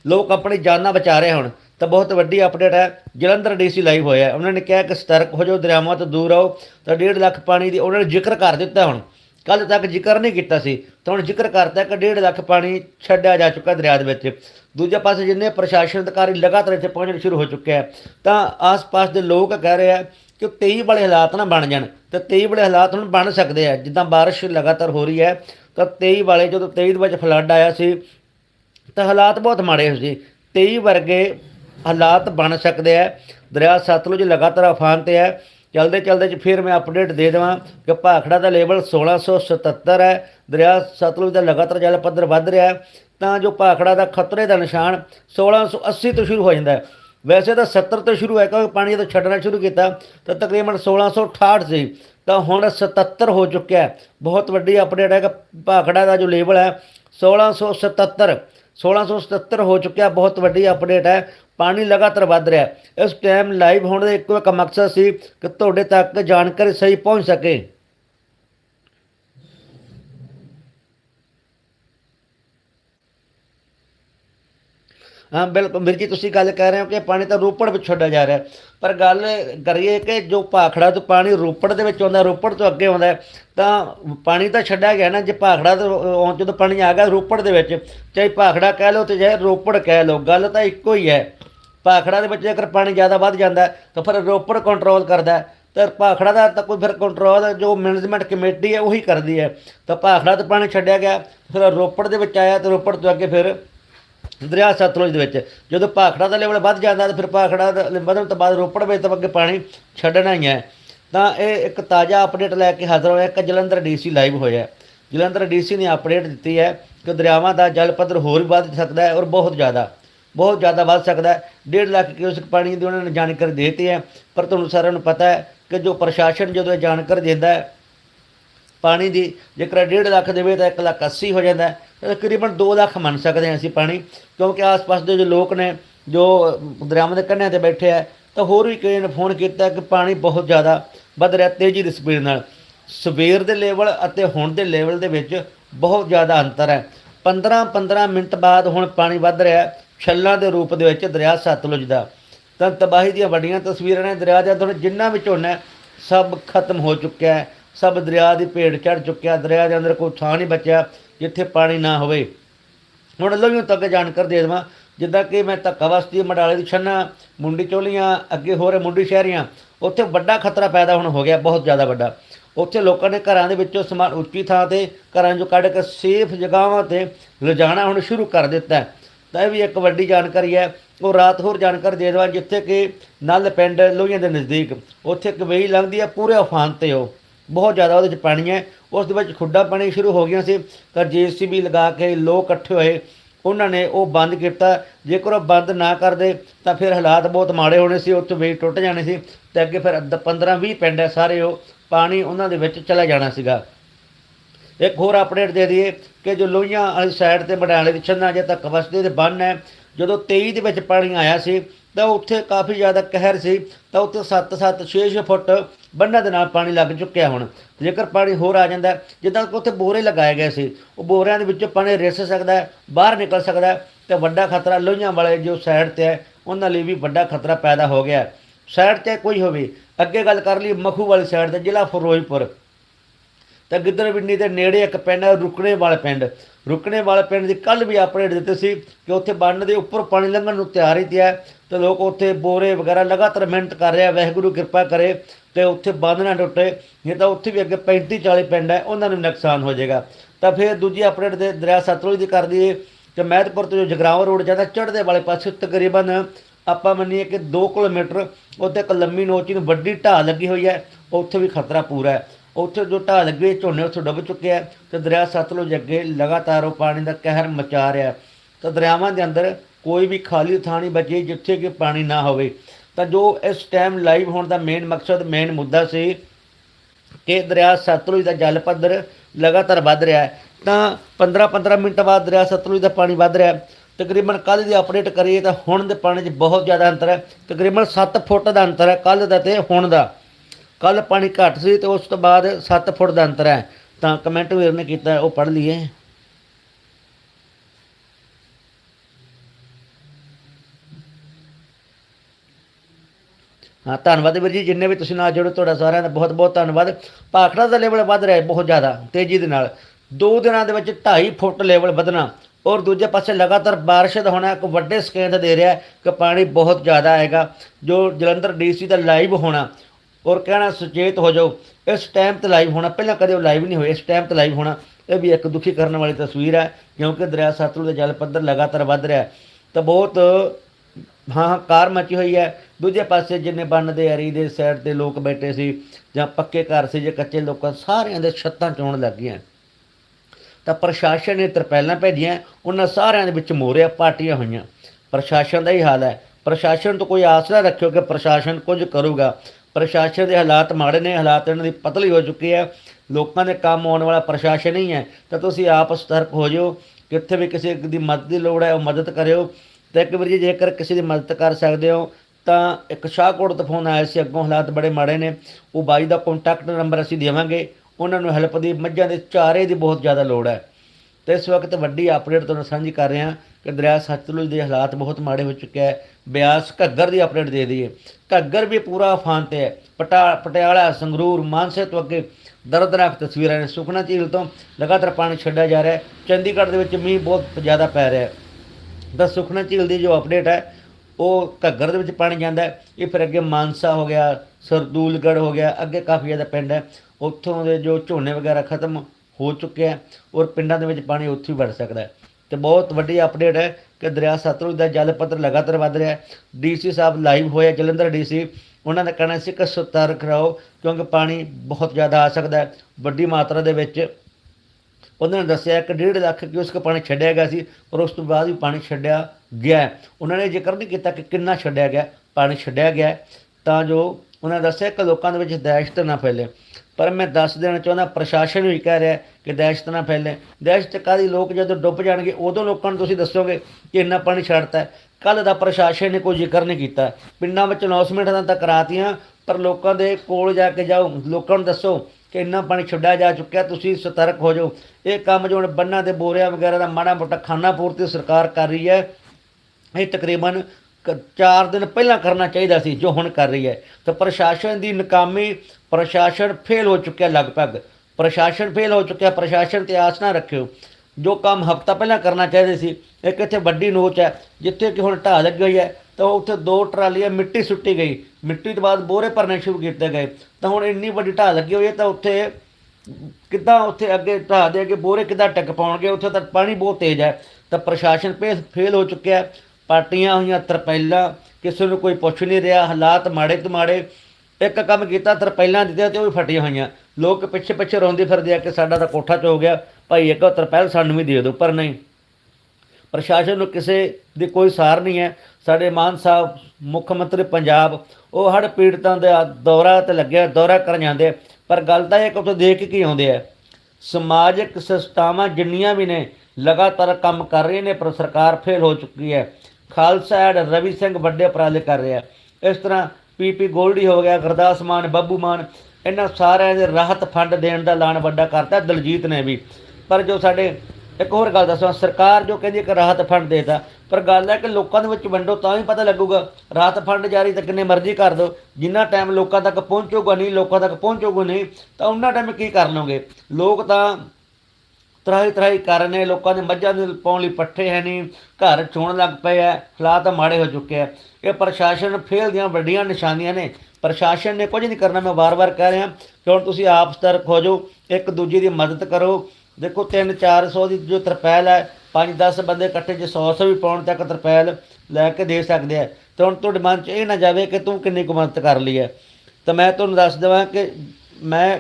ਲੋਕ ਆਪਣੀ ਜਾਨਾਂ ਬਚਾ ਰਹੇ ਹੁਣ। ਤਾਂ ਬਹੁਤ ਵੱਡੀ ਅਪਡੇਟ ਹੈ, ਜਲੰਧਰ ਡੀਸੀ ਲਾਈਵ ਹੋਇਆ ਉਹਨਾਂ ਨੇ ਕਿਹਾ ਕਿ ਸਤਰਕ ਹੋ ਜਾਓ, ਦਰਿਆਵਾਂ ਤੋਂ ਦੂਰ ਆਓ ਤਾਂ 1.5 ਲੱਖ ਪਾਣੀ ਦੀ ਉਹਨਾਂ ਨੇ ਜ਼ਿਕਰ ਕਰ ਦਿੱਤਾ ਹੁਣ। ਕੱਲ ਤੱਕ ਜ਼ਿਕਰ ਨਹੀਂ ਕੀਤਾ ਸੀ। ਤਾਂ ਹੁਣ ਜ਼ਿਕਰ ਕਰਤਾ ਕਿ 1.5 ਲੱਖ ਪਾਣੀ ਛੱਡਿਆ ਜਾ ਚੁੱਕਾ ਦਰਿਆ ਦੇ ਵਿੱਚ। ਦੂਜੇ ਪਾਸੇ ਜਿੰਨੇ ਪ੍ਰਸ਼ਾਸਨ ਅਧਿਕਾਰੀ ਲਗਾਤਾਰ ਇੱਥੇ ਪਹੁੰਚਣੇ ਸ਼ੁਰੂ ਹੋ ਚੁੱਕੇ ਆ ਤਾਂ ਆਸ-ਪਾਸ ਦੇ ਲੋਕ ਕਹਿ ਰਹੇ ਆ ਕਿ 23 ਵਾਲੇ ਹਾਲਾਤ ਨਾ ਬਣ ਜਾਣ। ਤਾਂ 23 ਵਾਲੇ ਹਾਲਾਤ ਹੁਣ ਬਣ ਸਕਦੇ ਆ। ਜਿੱਦਾਂ ਬਾਰਿਸ਼ ਲਗਾਤਾਰ ਹੋ ਰਹੀ ਹੈ, ਤਾਂ 23 ਵਾਲੇ ਜਦੋਂ 23 ਦੇ ਵਿੱਚ ਫਲੱਡ ਆਇਆ ਸੀ, ਤਾਂ ਹਾਲਾਤ ਬਹੁਤ ਮਾੜੇ ਸੀ। 23 ਵਰਗੇ ਹਾਲਾਤ ਬਣ ਸਕਦੇ ਆ। ਦਰਿਆ ਸਤਲੁਜ ਲਗਾਤਾਰ ਅਫਾਨ ਤੇ ਹੈ। ਚਲਦੇ ਚਲਦੇ ਚ ਫਿਰ ਮੈਂ ਅਪਡੇਟ ਦੇ ਦੇਵਾਂ ਕਿ ਭਾਖੜਾ ਦਾ ਲੈਵਲ 1677 ਹੈ। ਦਰਿਆ ਸਤਲੁਜ ਦਾ ਲਗਾਤਾਰ ਜਲ ਪੱਧਰ ਵੱਧ ਰਿਹਾ ਤਾਂ ਜੋ ਭਾਖੜਾ ਦਾ ਖਤਰੇ ਦਾ ਨਿਸ਼ਾਨ 1680 ਤੋਂ ਸ਼ੁਰੂ ਹੋ ਜਾਂਦਾ ਹੈ। ਵੈਸੇ ਤਾਂ 70 ਤੋਂ ਸ਼ੁਰੂ ਹੈ ਕਿਉਂਕਿ ਪਾਣੀ ਜਦੋਂ ਛੱਡਣਾ ਸ਼ੁਰੂ ਕੀਤਾ, ਤਾਂ ਤਕਰੀਬਨ 1668 ਸੀ ਤਾਂ ਹੁਣ 77 ਹੋ ਚੁੱਕਿਆ ਹੈ। ਬਹੁਤ ਵੱਡੀ ਅਪਡੇਟ ਹੈ ਕਿ ਭਾਖੜਾ ਦਾ ਜੋ ਲੈਵਲ ਹੈ 1677 1677 ਹੋ ਚੁੱਕਿਆ, ਬਹੁਤ ਵੱਡੀ ਅਪਡੇਟ ਹੈ। ਪਾਣੀ ਲਗਾਤਾਰ ਵੱਧ ਰਿਹਾ ਇਸ ਟਾਈਮ ਲਾਈਵ ਹੋਣ ਦਾ ਇੱਕੋ ਇੱਕ ਮਕਸਦ ਸੀ ਕਿ ਤੁਹਾਡੇ ਤੱਕ ਜਾਣਕਾਰੀ ਸਹੀ ਪਹੁੰਚ ਸਕੇ। ਹਾਂ, ਬਿਲਕੁਲ। ਵੀਰ ਜੀ, ਤੁਸੀਂ ਗੱਲ ਕਰ ਰਹੇ ਹੋ ਕਿ ਪਾਣੀ ਤਾਂ ਰੋਪੜ ਵਿੱਚ ਛੱਡਿਆ ਜਾ ਰਿਹਾ ਪਰ ਗੱਲ ਕਰੀਏ ਕਿ ਜੋ ਭਾਖੜਾ ਤੋਂ ਪਾਣੀ ਰੋਪੜ ਦੇ ਵਿੱਚ ਆਉਂਦਾ, ਰੋਪੜ ਤੋਂ ਅੱਗੇ ਆਉਂਦਾ ਤਾਂ ਪਾਣੀ ਤਾਂ ਛੱਡਿਆ ਗਿਆ ਨਾ। ਜੇ ਭਾਖੜਾ ਤੋਂ ਆਉਣ ਜਦੋਂ ਪਾਣੀ ਆ ਗਿਆ ਰੋਪੜ ਦੇ ਵਿੱਚ, ਚਾਹੇ ਭਾਖੜਾ ਕਹਿ ਲਓ ਤੇ ਚਾਹੇ ਰੋਪੜ ਕਹਿ ਲਓ, ਗੱਲ ਤਾਂ ਇੱਕੋ ਹੀ ਹੈ। ਭਾਖੜਾ ਦੇ ਵਿੱਚ ਜੇਕਰ ਪਾਣੀ ਜ਼ਿਆਦਾ ਵੱਧ ਜਾਂਦਾ ਤਾਂ ਫਿਰ ਰੋਪੜ ਕੰਟਰੋਲ ਕਰਦਾ ਤਾਂ ਭਾਖੜਾ ਦਾ ਤਾਂ ਕੋਈ ਫਿਰ ਕੰਟਰੋਲ ਜੋ ਮੈਨੇਜਮੈਂਟ ਕਮੇਟੀ ਹੈ, ਉਹੀ ਕਰਦੀ ਹੈ। ਤਾਂ ਭਾਖੜਾ ਤੋਂ ਪਾਣੀ ਛੱਡਿਆ ਗਿਆ, ਫਿਰ ਰੋਪੜ ਦੇ ਵਿੱਚ ਆਇਆ ਤੇ ਰੋਪੜ ਤੋਂ ਅੱਗੇ ਫਿਰ ਦਰਿਆ ਸਤਲੁਜ ਦੇ ਵਿੱਚ। ਜਦੋਂ ਭਾਖੜਾ ਦਾ ਲੈਵਲ ਵੱਧ ਜਾਂਦਾ, ਤਾਂ ਫਿਰ ਭਾਖੜਾ ਦਾ ਵਧਣ ਤੋਂ ਬਾਅਦ ਰੋਪੜ ਵਿੱਚ ਤਾਂ ਅੱਗੇ ਪਾਣੀ ਛੱਡਣਾ ਹੀ ਹੈ। ਤਾਂ ਇਹ ਇੱਕ ਤਾਜ਼ਾ ਅਪਡੇਟ ਲੈ ਕੇ ਹਾਜ਼ਰ ਹੋਇਆ ਕਿ ਜਲੰਧਰ ਡੀਸੀ ਲਾਈਵ ਹੋਇਆ ਜਲੰਧਰ ਡੀਸੀ ਨੇ ਅਪਡੇਟ ਦਿੱਤੀ ਹੈ ਕਿ ਦਰਿਆਵਾਂ ਦਾ ਜਲ ਪੱਧਰ ਹੋਰ ਵੀ ਵੱਧ ਸਕਦਾ ਹੈ ਔਰ ਬਹੁਤ ਜ਼ਿਆਦਾ ਬਹੁਤ ਜ਼ਿਆਦਾ ਵੱਧ ਸਕਦਾ ਹੈ। 1.5 ਲੱਖ ਕਿਊਸਕ ਪਾਣੀ ਦੀ ਉਹਨਾਂ ਨੇ ਜਾਣਕਾਰੀ ਦੇ ਦਿੱਤੀ ਹੈ। ਪਰ ਤੁਹਾਨੂੰ ਸਾਰਿਆਂ ਨੂੰ ਪਤਾ ਹੈ ਕਿ ਜੋ ਪ੍ਰਸ਼ਾਸਨ ਜਦੋਂ ਇਹ ਜਾਣਕਾਰੀ ਦਿੰਦਾ ਹੈ, ਪਾਣੀ ਦੀ ਜੇਕਰ 1.5 ਲੱਖ ਦੇਵੇ ਤਾਂ 1 ਲੱਖ 80 ਹੋ ਜਾਂਦਾ ਤਕਰੀਬਨ 2 ਲੱਖ ਮੰਨ ਸਕਦੇ ਹਾਂ ਅਸੀਂ ਪਾਣੀ, ਕਿਉਂਕਿ ਆਸ-ਪਾਸ ਦੇ ਜੋ ਲੋਕ ਨੇ, ਜੋ ਦਰਿਆਵਾਂ ਦੇ ਕੰਢਿਆਂ ਤੇ ਬੈਠੇ ਆ, ਤਾਂ ਹੋਰ ਵੀ ਕਈ ਨੇ ਫੋਨ ਕੀਤਾ ਕਿ ਪਾਣੀ ਬਹੁਤ ਜ਼ਿਆਦਾ ਵੱਧ ਰਿਹਾ ਤੇਜ਼ੀ ਦੀ ਸਪੀਡ ਨਾਲ। ਸਵੇਰ ਦੇ ਲੈਵਲ ਅਤੇ ਹੁਣ ਦੇ ਲੈਵਲ ਦੇ ਵਿੱਚ ਬਹੁਤ ਜ਼ਿਆਦਾ ਅੰਤਰ ਹੈ। 15-15 ਮਿੰਟ ਬਾਅਦ ਹੁਣ ਪਾਣੀ ਵੱਧ ਰਿਹਾ ਛੱਲਾਂ ਦੇ ਰੂਪ ਦੇ ਵਿੱਚ ਦਰਿਆ ਸਤਲੁਜ ਦਾ। ਤਾਂ ਤਬਾਹੀ ਦੀਆਂ ਵੱਡੀਆਂ ਤਸਵੀਰਾਂ ਨੇ, ਦਰਿਆ ਦੇ ਅੰਦਰ ਜਿੰਨਾ ਵੀ ਝੋਨਾ ਸਭ ਖਤਮ ਹੋ ਚੁੱਕਿਆ ਹੈ, ਸਭ ਦਰਿਆ ਦੀ ਭੇਡ ਚੜ ਚੁੱਕਿਆ ਦਰਿਆ ਦੇ ਅੰਦਰ ਕੋਈ ਥਾਂ ਨਹੀਂ ਬਚਿਆ। ਜਿੱਥੇ ਪਾਣੀ ਨਾ ਹੋਵੇ। ਹੁਣ ਲੋਹੀਆਂ ਤੱਕ ਜਾਣਕਾਰੀ ਦੇ ਦੇਵਾਂ। ਜਿੱਦਾਂ ਕਿ ਮੈਂ ਧੱਕਾ ਵਸਤੀ ਮਡਾਲੇ ਦੀ ਛੰਨਾ, ਮੁੰਡੀ ਚੋਲੀਆਂ, ਅੱਗੇ ਹੋਰ ਮੁੰਡੀ ਸ਼ਹਿਰੀਆਂ, ਉੱਥੇ ਵੱਡਾ ਖਤਰਾ ਪੈਦਾ ਹੁਣ ਹੋ ਗਿਆ, ਬਹੁਤ ਜ਼ਿਆਦਾ ਵੱਡਾ। ਉੱਥੇ ਲੋਕਾਂ ਨੇ ਘਰਾਂ ਦੇ ਵਿੱਚੋਂ ਸਮਾਨ ਉੱਚੀ ਥਾਂ ਤੇ ਘਰਾਂ 'ਚੋਂ ਕੱਢ ਕੇ ਸੇਫ ਜਗ੍ਹਾਵਾਂ ਤੇ ਲਿਜਾਣਾ ਹੁਣ ਸ਼ੁਰੂ ਕਰ ਦਿੱਤਾ ਹੈ। ਤਾਂ ਇਹ ਵੀ ਇੱਕ ਵੱਡੀ ਜਾਣਕਾਰੀ ਹੈ। ਉਹ ਰਾਤ ਹੋਰ ਜਾਣਕਾਰੀ ਦੇ ਦੇਵਾਂ, ਜਿੱਥੇ ਕਿ ਨਲ ਪਿੰਡ ਲੋਹੀਆਂ ਦੇ ਨਜ਼ਦੀਕ, ਉੱਥੇ ਇੱਕ ਵੇਈ ਲੰਘਦੀ ਹੈ, ਪੂਰੇ ਉਫਾਨ ਤੇ ਉਹ। ਬਹੁਤ ਜ਼ਿਆਦਾ ਉਹਦੇ ਵਿੱਚ ਪਾਣੀ ਹੈ। ਉਸ ਦੇ ਵਿੱਚ ਖੁੱਡਾ ਪਾਣੀ ਸ਼ੁਰੂ ਹੋ ਗਿਆ ਸੀ। ਤਾਂ ਜੀਸੀਬੀ ਲਗਾ ਕੇ ਲੋਕ ਇਕੱਠੇ ਹੋਏ। ਉਹਨਾਂ ਨੇ ਉਹ ਬੰਦ ਕੀਤਾ। ਜੇਕਰ ਉਹ ਬੰਦ ਨਾ ਕਰਦੇ, ਤਾਂ ਫਿਰ ਹਾਲਾਤ ਬਹੁਤ ਮਾੜੇ ਹੋਣੇ ਸੀ। ਉੱਥੇ ਵੇਈ ਟੁੱਟ ਜਾਣੇ ਸੀ ਤੇ ਅੱਗੇ ਫਿਰ 15 20 ਪਿੰਡ ਹੈ ਸਾਰੇ ਉਹ ਪਾਣੀ ਉਹਨਾਂ ਦੇ ਵਿੱਚ ਚਲਾ ਜਾਣਾ ਸੀਗਾ। ਇੱਕ ਹੋਰ ਅਪਡੇਟ ਦੇ ਦਈਏ ਕਿ ਜੋ ਲੋਹੀਆਂ ਵਾਲੀ ਸਾਈਡ ਤੇ ਮਡਾਲੇ ਦੀ ਛੰਨਾ ਜੇ ਤੱਕ ਵਸਦੇ ਦੇ ਬੰਨ ਹੈ। ਜਦੋਂ 23 ਦੇ ਵਿੱਚ ਪਾਣੀ ਆਇਆ ਸੀ ਤਾਂ ਉੱਥੇ ਕਾਫੀ ਜ਼ਿਆਦਾ ਕਹਿਰ ਸੀ, ਤਾਂ ਉੱਥੇ 7-7 6-6 ਫੁੱਟ ਬੰਨਾਂ ਦੇ ਨਾਲ ਪਾਣੀ ਲੱਗ ਚੁੱਕਿਆ ਹੁਣ। ਜੇਕਰ ਪਾਣੀ ਹੋਰ ਆ ਜਾਂਦਾ, ਜਿੱਦਾਂ ਕਿ ਉੱਥੇ ਬੋਰੇ ਲਗਾਏ ਗਏ ਸੀ, ਉਹ ਬੋਰਿਆਂ ਦੇ ਵਿੱਚੋਂ ਪਾਣੀ ਰਿਸ ਸਕਦਾ ਬਾਹਰ ਨਿਕਲ ਸਕਦਾ ਹੈ, ਤੇ ਵੱਡਾ ਖਤਰਾ ਲੋਹੀਆਂ ਵਾਲੇ ਜੋ ਸਾਈਡ ਤੇ ਹੈ, ਉਹਨਾਂ ਲਈ ਵੀ ਵੱਡਾ ਖਤਰਾ ਪੈਦਾ ਹੋ ਗਿਆ ਸਾਈਡ ਤੇ ਕੋਈ ਹੋਵੇ, ਅੱਗੇ ਗੱਲ ਕਰ ਲਈ ਮਖੂ ਵਾਲੀ ਸਾਈਡ ਤੇ, ਜ਼ਿਲ੍ਹਾ ਫਿਰੋਜ਼ਪੁਰ। ਤਾਂ ਗਿੱਦੜਵਿੰਡੀ ਦੇ ਨੇੜੇ ਇੱਕ ਪਿੰਡ ਹੈ ਰੁਕਣੇ ਵਾਲੇ ਪਿੰਡ। ਰੁਕਣੇ ਵਾਲੇ ਪਿੰਡ ਦੀ ਕੱਲ ਵੀ ਅਪਡੇਟ ਦਿੱਤੀ ਸੀ ਕਿ ਉੱਥੇ ਬੰਨ ਦੇ ਉੱਪਰ ਪਾਣੀ ਲੰਘਣ ਨੂੰ ਤਿਆਰ ਹੀ ਤਿਆ ਤੇ ਲੋਕ ਉੱਥੇ ਬੋਰੇ ਵਗੈਰਾ ਲਗਾਤਾਰ ਮਿਹਨਤ ਕਰ ਰਿਹਾ, ਵਾਹਿਗੁਰੂ ਕਿਰਪਾ ਕਰੇ ਤੇ ਉੱਥੇ ਬੰਦ ਨਾ ਟੁੱਟੇ, ਨਹੀਂ ਤਾਂ ਉੱਥੇ ਵੀ ਅੱਗੇ 35 40 ਪਿੰਡ ਹੈ, ਉਹਨਾਂ ਨੂੰ ਨੁਕਸਾਨ ਹੋ ਜਾਏਗਾ। ਤਾਂ ਫਿਰ ਦੂਜੀ ਅਪਡੇਟ ਦੇ ਦਰਿਆ ਸਤਲੁਜ ਦੀ ਕਰ ਦਈਏ ਕਿ ਮਹਿਤਪੁਰ ਤੋਂ ਜੋ ਜਗਰਾਉਂ ਰੋਡ ਜਾਂਦਾ, ਚੜ੍ਹਦੇ ਵਾਲੇ ਪਾਸੇ ਤਕਰੀਬਨ ਆਪਾਂ ਮੰਨੀਏ ਕਿ 2 ਕਿਲੋਮੀਟਰ, ਉੱਥੇ ਇੱਕ ਲੰਮੀ ਨੋਚੀ ਨੂੰ ਵੱਡੀ ਢਾਹ ਲੱਗੀ ਹੋਈ ਹੈ, ਉੱਥੇ ਵੀ ਖਤਰਾ ਪੂਰਾ ਹੈ। ਉੱਥੇ ਜੋ ਢਾਹ ਲੱਗੇ ਝੋਨੇ ਉੱਥੇ ਡੁੱਬ ਚੁੱਕੇ ਆ ਤੇ ਦਰਿਆ ਸਤਲੁਜ ਅੱਗੇ ਲਗਾਤਾਰ ਉਹ ਪਾਣੀ ਦਾ ਕਹਿਰ ਮਚਾ ਰਿਹਾ ਤਾਂ ਦਰਿਆਵਾਂ ਦੇ ਅੰਦਰ ਕੋਈ ਵੀ ਖਾਲੀ ਥਾਂ ਨਹੀਂ ਬਚੀ ਜਿੱਥੇ ਕਿ ਪਾਣੀ ਨਾ ਹੋਵੇ। ਤਾਂ ਜੋ ਇਸ ਟਾਈਮ ਲਾਈਵ ਹੋਣ ਦਾ ਮੇਨ ਮਕਸਦ ਮੇਨ ਮੁੱਦਾ ਸੀ ਕਿ ਦਰਿਆ ਸਤਲੁਜ ਦਾ ਜਲ ਪੱਧਰ ਲਗਾਤਾਰ ਵੱਧ ਰਿਹਾ ਹੈ। ਤਾਂ 15-15 ਮਿੰਟ ਬਾਅਦ ਦਰਿਆ ਸਤਲੁਜ ਦਾ ਪਾਣੀ ਵੱਧ ਰਿਹਾ ਹੈ। ਤਕਰੀਬਨ ਕੱਲ ਦੀ ਅਪਡੇਟ ਕਰੀਏ ਤਾਂ ਹੁਣ ਦੇ ਪਾਣੀ 'ਚ ਬਹੁਤ ਜ਼ਿਆਦਾ ਅੰਤਰ ਹੈ। ਤਕਰੀਬਨ 7 ਫੁੱਟ ਦਾ ਅੰਤਰ ਹੈ ਕੱਲ ਦਾ ਤੇ ਹੁਣ ਦਾ। ਕੱਲ ਪਾਣੀ ਘੱਟ ਸੀ ਤੇ ਉਸ ਤੋਂ ਬਾਅਦ 7 ਫੁੱਟ ਦਾ ਅੰਤਰ ਹੈ। ਤਾਂ ਕਮੈਂਟ ਵੀਰ ਨੇ ਕੀਤਾ, ਉਹ ਪੜ੍ਹ ਲਈਏ। ਹਾਂ, ਧੰਨਵਾਦ ਵੀਰ ਜੀ, ਜਿੰਨੇ ਵੀ ਤੁਸੀਂ ਨਾਲ ਜੁੜੇ, ਤੁਹਾਡਾ ਸਾਰਿਆਂ ਦਾ ਬਹੁਤ ਬਹੁਤ ਧੰਨਵਾਦ। ਭਾਖੜਾ ਦਾ ਲੈਵਲ ਵੱਧ ਰਿਹਾ ਬਹੁਤ ਜ਼ਿਆਦਾ, ਤੇਜ਼ੀ ਦੇ ਨਾਲ। ਦੋ ਦਿਨਾਂ ਦੇ ਵਿੱਚ 2.5 ਫੁੱਟ ਲੈਵਲ ਵਧਣਾ। ਔਰ ਦੂਜੇ ਪਾਸੇ ਲਗਾਤਾਰ ਬਾਰਿਸ਼ ਦਾ ਹੋਣਾ, ਇੱਕ ਵੱਡੇ ਸਕੇਂਦ ਦੇ ਰਿਹਾ ਕਿ ਪਾਣੀ ਬਹੁਤ ਜ਼ਿਆਦਾ ਆਏਗਾ, ਜੋ ਜਲੰਧਰ ਡੀਸੀ ਦਾ ਲਾਈਵ ਹੋਣਾ। ਔਰ ਕਹਿਣਾ ਸੁਚੇਤ ਹੋ ਜਾਓ, ਇਸ ਟਾਈਮ ਤੇ ਲਾਈਵ ਹੋਣਾ, ਪਹਿਲਾਂ ਕਦੇ ਉਹ ਲਾਈਵ ਨਹੀਂ ਹੋਏ, ਇਸ ਟਾਈਮ ਤੇ ਲਾਈਵ ਹੋਣਾ, ਇਹ ਵੀ ਇੱਕ ਦੁਖੀ ਕਰਨ ਵਾਲੀ ਤਸਵੀਰ ਹੈ, ਕਿਉਂਕਿ ਦਰਿਆ ਸਤਲੁਜ ਦਾ ਜਲ ਪੱਧਰ ਲਗਾਤਾਰ ਵੱਧ ਰਿਹਾ ਤਾਂ ਬਹੁਤ ਹਾਂ ਕਾਰ ਮਚੀ ਹੋਈ ਹੈ। ਦੂਜੇ ਪਾਸੇ ਜਿੰਨੇ ਬੰਨ ਦੇ ਅਰੀ ਦੇ ਸਾਈਡ ਤੇ ਲੋਕ ਬੈਠੇ ਸੀ ਜਾਂ ਪੱਕੇ ਘਰ ਸੀ, ਜਾਂ ਕੱਚੇ ਲੋਕਾਂ ਸਾਰਿਆਂ ਦੇ ਛੱਤਾਂ ਚੋਣ ਲੱਗ ਗਈਆਂ। ਤਾਂ ਪ੍ਰਸ਼ਾਸਨ ਨੇ ਤਰਪੈਲਾਂ ਭੇਜੀਆਂ, ਉਹਨਾਂ ਸਾਰਿਆਂ ਦੇ ਵਿੱਚ ਮੋਰਿਆ ਪਾਰਟੀਆਂ ਹੋਈਆਂ। ਪ੍ਰਸ਼ਾਸਨ ਦਾ ਹੀ ਹਾਲ ਹੈ। ਪ੍ਰਸ਼ਾਸਨ ਤੋਂ ਕੋਈ ਆਸ ਨਾ ਰੱਖਿਓ ਕਿ ਪ੍ਰਸ਼ਾਸਨ ਕੁਝ ਕਰੂਗਾ। ਪ੍ਰਸ਼ਾਸਨ ਦੇ ਹਾਲਾਤ ਮਾੜੇ ਨੇ, ਹਾਲਾਤ ਇਹਨਾਂ ਦੀ ਪਤਲੀ ਹੋ ਚੁੱਕੀ ਹੈ। ਲੋਕਾਂ ਦੇ ਕੰਮ ਆਉਣ ਵਾਲਾ ਪ੍ਰਸ਼ਾਸਨ ਹੀ ਹੈ। ਤਾਂ ਤੁਸੀਂ ਆਪ ਸਤਰਕ ਹੋ ਜਿਓ। ਕਿੱਥੇ ਵੀ ਕਿਸੇ ਦੀ ਮਦਦ ਦੀ ਲੋੜ ਹੈ, ਉਹ ਮਦਦ ਕਰਿਓ। ਤੇ ਇੱਕ ਵਾਰੀ ਜੇਕਰ ਕਿਸੇ ਦੀ ਮਦਦ ਕਰ ਸਕਦੇ ਹੋ, ਤਾਂ ਇੱਕ ਸ਼ਾਹਕੋਟ ਤੋਂ ਫੋਨ ਆਇਆ ਸੀ, ਅੱਗੋਂ ਹਾਲਾਤ ਬੜੇ ਮਾੜੇ ਨੇ। ਉਹ ਬਾਈ ਦਾ ਕੰਟੈਕਟ ਨੰਬਰ ਅਸੀਂ ਦੇਵਾਂਗੇ। ਉਹਨਾਂ ਨੂੰ ਹੈਲਪ ਦੀ, ਮੱਝਾਂ ਦੇ ਚਾਰੇ ਦੀ ਬਹੁਤ ਜ਼ਿਆਦਾ ਲੋੜ ਹੈ। ਤੇ ਇਸ ਵਕਤ ਵੱਡੀ ਅਪਡੇਟ ਤੁਹਾਨੂੰ ਸਾਂਝੀ ਕਰ ਰਿਹਾ ਕਿ ਦਰਿਆ ਸਤਲੁਜ ਦੇ ਹਾਲਾਤ ਬਹੁਤ ਮਾੜੇ ਹੋ ਚੁੱਕੇ ਹੈ। ਬਿਆਸ ਘੱਗਰ ਦੀ ਅਪਡੇਟ ਦੇ ਦਈਏ। ਘੱਗਰ ਵੀ ਪੂਰਾ ਅਫਾਨ ਤੇ ਹੈ। ਪਟਾ, ਪਟਿਆਲਾ, ਸੰਗਰੂਰ, ਮਾਨਸੇ ਤੋਂ ਅੱਗੇ ਦਰਦਨਾਕ ਤਸਵੀਰਾਂ ਨੇ। ਸੁਖਨਾ ਝੀਲ ਤੋਂ ਲਗਾਤਾਰ ਪਾਣੀ ਛੱਡਿਆ ਜਾ ਰਿਹਾ ਹੈ। ਚੰਡੀਗੜ੍ਹ ਦੇ ਵਿੱਚ ਮੀਂਹ ਬਹੁਤ ਜ਼ਿਆਦਾ ਪੈ ਰਿਹਾ ਹੈ। ਦਾ ਸੁਖਨਾ ਝੀਲ ਦੀ ਜੋ ਅਪਡੇਟ ਹੈ, ਉਹ ਘੱਗਰ ਦੇ ਵਿੱਚ ਪਾਣੀ ਜਾਂਦਾ ਇਹ ਫਿਰ ਅੱਗੇ ਮਾਨਸਾ ਹੋ ਗਿਆ, ਸਰਦੂਲਗੜ੍ਹ ਹੋ ਗਿਆ, ਅੱਗੇ ਕਾਫੀ ਜ਼ਿਆਦਾ ਪਿੰਡ ਹੈ। ਉੱਥੋਂ ਦੇ ਜੋ ਝੋਨੇ ਵਗੈਰਾ ਖਤਮ ਹੋ ਚੁੱਕੇ ਹੈ ਔਰ ਪਿੰਡਾਂ ਦੇ ਵਿੱਚ ਪਾਣੀ ਉੱਥੇ ਹੀ ਵੜ ਸਕਦਾ ਹੈ। ਤੇ ਬਹੁਤ ਵੱਡੀ ਅਪਡੇਟ ਹੈ ਕਿ ਦਰਿਆ ਸਤਲੁਜ ਦਾ ਜਲ ਪੱਧਰ ਲਗਾਤਾਰ ਵੱਧ ਰਿਹਾ ਹੈ। ਡੀਸੀ ਸਾਹਿਬ ਲਾਈਵ ਹੋਇਆ ਜਲੰਧਰ ਡੀਸੀ। ਉਹਨਾਂ ਦਾ ਕਹਿਣਾ ਸੀ ਕਿ ਸਤਰਕ ਰਹੋ ਕਿਉਂਕਿ ਪਾਣੀ ਬਹੁਤ ਜ਼ਿਆਦਾ ਆ ਸਕਦਾ ਹੈ। ਵੱਡੀ ਮਾਤਰਾ ਦੇ ਵਿੱਚ ਉਹਨਾਂ ਨੇ ਦੱਸਿਆ ਕਿ 1.5 ਲੱਖ ਕਿਊਸਕ ਪਾਣੀ ਛੱਡਿਆ ਗਿਆ ਸੀ ਪਰ ਉਸ ਤੋਂ ਬਾਅਦ ਵੀ ਪਾਣੀ ਛੱਡਿਆ ਗਿਆ ਉਹਨਾਂ ਨੇ ਜ਼ਿਕਰ ਨਹੀਂ ਕੀਤਾ ਕਿ ਕਿੰਨਾ ਛੱਡਿਆ ਗਿਆ, ਪਾਣੀ ਛੱਡਿਆ ਗਿਆ ਤਾਂ ਜੋ ਉਹਨਾਂ ਨੇ ਦੱਸਿਆ ਕਿ ਲੋਕਾਂ ਦੇ ਵਿੱਚ ਦਹਿਸ਼ਤ ਨਾ ਫੈਲੇ। ਪਰ ਮੈਂ ਦੱਸ ਦੇਣਾ ਚਾਹੁੰਦਾ, ਪ੍ਰਸ਼ਾਸਨ ਵੀ ਕਹਿ ਰਿਹਾ ਕਿ ਦਹਿਸ਼ਤ ਨਾ ਫੈਲੇ। ਦਹਿਸ਼ਤ ਕਾਦੀ ਲੋਕ ਜਦੋਂ ਡੁੱਬ ਜਾਣਗੇ, ਉਦੋਂ ਲੋਕਾਂ ਨੂੰ ਤੁਸੀਂ ਦੱਸੋਗੇ ਕਿ ਇੰਨਾ ਪਾਣੀ ਛੱਡਤਾ ਹੈ। ਕੱਲ ਦਾ ਪ੍ਰਸ਼ਾਸਨ ਨੇ ਕੋਈ ਜ਼ਿਕਰ ਨਹੀਂ ਕੀਤਾ। ਪਿੰਡਾਂ ਵਿੱਚ ਅਨਾਉਂਸਮੈਂਟਾਂ ਤਾਂ ਕਰਾਤੀਆਂ, ਪਰ ਲੋਕਾਂ ਦੇ ਕੋਲ ਜਾ ਕੇ ਜਾਓ, ਲੋਕਾਂ ਨੂੰ ਦੱਸੋ ਕਿ ਇੰਨਾ ਪਾਣੀ ਛੱਡਿਆ ਜਾ ਚੁੱਕਿਆ, ਤੁਸੀਂ ਸਤਰਕ ਹੋ ਜਾਓ। ਇਹ ਕੰਮ ਜੋ ਹੁਣ ਬੰਨਾਂ ਦੇ ਬੋਰਿਆਂ ਵਗੈਰਾ ਦਾ ਮਾੜਾ ਮੋਟਾ ਖਾਨਾ ਪੂਰਤੀ ਸਰਕਾਰ ਕਰ ਰਹੀ ਹੈ, ਇਹ ਤਕਰੀਬਨ 4 ਦਿਨ ਪਹਿਲਾਂ ਕਰਨਾ ਚਾਹੀਦਾ ਸੀ, ਜੋ ਹੁਣ ਕਰ ਰਹੀ ਹੈ। ਤਾਂ ਪ੍ਰਸ਼ਾਸਨ ਦੀ ਨਕਾਮੀ, ਪ੍ਰਸ਼ਾਸਨ ਫੇਲ ਹੋ ਚੁੱਕਿਆ ਲਗਭਗ। ਪ੍ਰਸ਼ਾਸਨ ਫੇਲ ਹੋ ਚੁੱਕਿਆ, ਪ੍ਰਸ਼ਾਸਨ ਤੇ ਆਸ ਨਾ ਰੱਖਿਓ। ਜੋ ਕੰਮ ਹਫਤਾ ਪਹਿਲਾਂ ਕਰਨਾ ਚਾਹੀਦੇ ਸੀ, ਇੱਕ ਇੱਥੇ ਵੱਡੀ ਨੋਚ ਹੈ, ਜਿੱਥੇ ਕਿ ਹੁਣ ਢਾਹ ਲੱਗੀ ਹੋਈ ਹੈ, ਤਾਂ ਉੱਥੇ ਦੋ ਟਰਾਲੀਆਂ ਮਿੱਟੀ ਸੁੱਟੀ ਗਈ। ਮਿੱਟੀ ਤੋਂ ਬਾਅਦ ਬੋਰੇ ਭਰਨੇ ਸ਼ੁਰੂ ਕੀਤੇ ਗਏ। ਤਾਂ ਹੁਣ ਇੰਨੀ ਵੱਡੀ ਢਾਹ ਲੱਗੀ ਹੋਈ ਹੈ, ਤਾਂ ਉੱਥੇ ਕਿੱਦਾਂ ਉੱਥੇ ਅੱਗੇ ਢਾਹ ਦੇ ਅੱਗੇ ਬੋਰੇ ਕਿੱਦਾਂ ਟਿਕ ਪਾਉਣਗੇ, ਉੱਥੇ ਤਾਂ ਪਾਣੀ ਬਹੁਤ ਤੇਜ਼ ਹੈ। ਤਾਂ ਪ੍ਰਸ਼ਾਸਨ ਪੇ ਫੇਲ ਹੋ ਚੁੱਕਿਆ ਪਾਰਟੀਆਂ ਹੋਈਆਂ ਤਰਪੈਲਾਂ, ਕਿਸੇ ਨੂੰ ਕੋਈ ਪੁੱਛ ਨਹੀਂ ਰਿਹਾ, ਹਾਲਾਤ ਮਾੜੇ ਤੋਂ ਮਾੜੇ। ਇੱਕ ਕੰਮ ਕੀਤਾ, ਤਰਪੈਲਾਂ ਦਿੱਤੀਆਂ ਤੇ ਉਹ ਵੀ ਫਟੀਆਂ ਹੋਈਆਂ। ਲੋਕ ਪਿੱਛੇ ਪਿੱਛੇ ਰੋਂਦੇ ਫਿਰਦੇ ਆ ਕਿ ਸਾਡਾ ਤਾਂ ਕੋਠਾ ਚ ਹੋ ਗਿਆ। ਭਾਈ ਇੱਕ ਤਰਪੈਲ ਸਾਨੂੰ ਵੀ ਦੇ ਦਿਓ, ਪਰ ਨਹੀਂ। ਪ੍ਰਸ਼ਾਸਨ ਨੂੰ ਕਿਸੇ ਦੀ ਕੋਈ ਸਾਰ ਨਹੀਂ ਹੈ। ਸਾਡੇ ਮਾਨ ਸਾਹਿਬ, ਮੁੱਖ ਮੰਤਰੀ ਪੰਜਾਬ, ਉਹ ਹੜ੍ਹ ਪੀੜਤਾਂ ਦਾ ਦੌਰਾ ਤੇ ਲੱਗਿਆ ਦੌਰਾ ਕਰਨ ਜਾਂਦੇ ਆ। ਪਰ ਗੱਲ ਤਾਂ ਇਹ ਕਿ ਉੱਥੇ ਦੇਖ ਕੇ ਆਉਂਦੇ ਆ। ਸਮਾਜਿਕ ਸੰਸਥਾਵਾਂ ਜਿੰਨੀਆਂ ਵੀ ਨੇ, ਲਗਾਤਾਰ ਕੰਮ ਕਰ ਰਹੀਆਂ ਨੇ, ਪਰ ਸਰਕਾਰ ਫੇਲ ਹੋ ਚੁੱਕੀ ਹੈ। ਖਾਲਸਾ ਐਡ ਰਵੀ ਸਿੰਘ ਵੱਡੇ ਉਪਰਾਲੇ ਕਰ ਰਿਹਾ। ਇਸ ਤਰ੍ਹਾਂ ਪੀਪੀ ਗੋਲਡੀ ਹੋ ਗਿਆ, ਗੁਰਦਾਸ ਮਾਨ, ਬੱਬੂ ਮਾਨ, ਇਹਨਾਂ ਸਾਰਿਆਂ ਦੇ ਰਾਹਤ ਫੰਡ ਦੇਣ ਦਾ ਐਲਾਨ ਵੱਡਾ ਕਰਤਾ। ਦਲਜੀਤ ਨੇ ਵੀ ਪਰ ਜੋ ਸਾਡੇ, ਇੱਕ ਹੋਰ ਗੱਲ ਦੱਸਾਂ, ਸਰਕਾਰ ਜੋ ਕਹਿੰਦੀ ਇੱਕ ਰਾਹਤ ਫੰਡ ਦੇਤਾ, ਪਰ ਗੱਲ ਹੈ ਕਿ ਲੋਕਾਂ ਦੇ ਵਿੱਚ ਵੰਡੋ ਤਾਂ ਹੀ ਪਤਾ ਲੱਗੂਗਾ, ਰਾਹਤ ਫੰਡ ਜਾਰੀ ਤਾਂ ਕਿੰਨੇ ਮਰਜ਼ੀ ਕਰ ਦਿਓ, ਜਿੰਨਾ ਟਾਈਮ ਲੋਕਾਂ ਤੱਕ ਪਹੁੰਚੂਗਾ ਨਹੀਂ, ਲੋਕਾਂ ਤੱਕ ਪਹੁੰਚੂਗਾ ਨਹੀਂ, ਤਾਂ ਉਹਨਾਂ ਟਾਈਮ ਕੀ ਕਰ ਲਓਗੇ? ਲੋਕ ਤਾਂ ਤਰਾਈ ਤਰਾਈ ਕਰ ਨੇ, ਲੋਕਾਂ ਦੇ ਮੱਝਾਂ ਦੇ ਪਾਉਣ ਲਈ ਪੱਠੇ ਹੈ ਨਹੀਂ, ਘਰ ਚੋਣ ਲੱਗ ਪਏ ਆ ਹਾਲਾਤ ਮਾੜੇ ਹੋ ਚੁੱਕੇ ਆ ਇਹ ਪ੍ਰਸ਼ਾਸਨ ਫੇਲ ਦੀਆਂ ਵੱਡੀਆਂ ਨਿਸ਼ਾਨੀਆਂ ਨੇ। ਪ੍ਰਸ਼ਾਸਨ ਨੇ ਕੁਝ ਨਹੀਂ ਕਰਨਾ, ਮੈਂ ਵਾਰ-ਵਾਰ ਕਹਿ ਰਿਹਾ, ਕਿ ਹੁਣ ਤੁਸੀਂ ਆਪ ਸਤਰਕ ਹੋ ਜਾਓ, ਇੱਕ ਦੂਜੇ ਦੀ ਮਦਦ ਕਰੋ ਦੇਖੋ 3-400 ਦੀ ਜੋ ਤਰਪੈਲ ਹੈ 5-10 ਬੰਦੇ ਇਕੱਠੇ ਜੇ 100-100 ਵੀ ਪਾਉਣ ਤੱਕ ਤਰਪੈਲ ਲੈ ਕੇ ਦੇ ਸਕਦੇ ਆ ਤੇ ਹੁਣ ਤੁਹਾਡੇ ਮਨ 'ਚ ਇਹ ਨਾ ਜਾਵੇ ਕਿ ਤੂੰ ਕਿੰਨੀ ਕੁ ਮਦਦ ਕਰ ਲਈ ਹੈ ਤਾਂ ਮੈਂ ਤੁਹਾਨੂੰ ਦੱਸ ਦੇਵਾਂ ਕਿ ਮੈਂ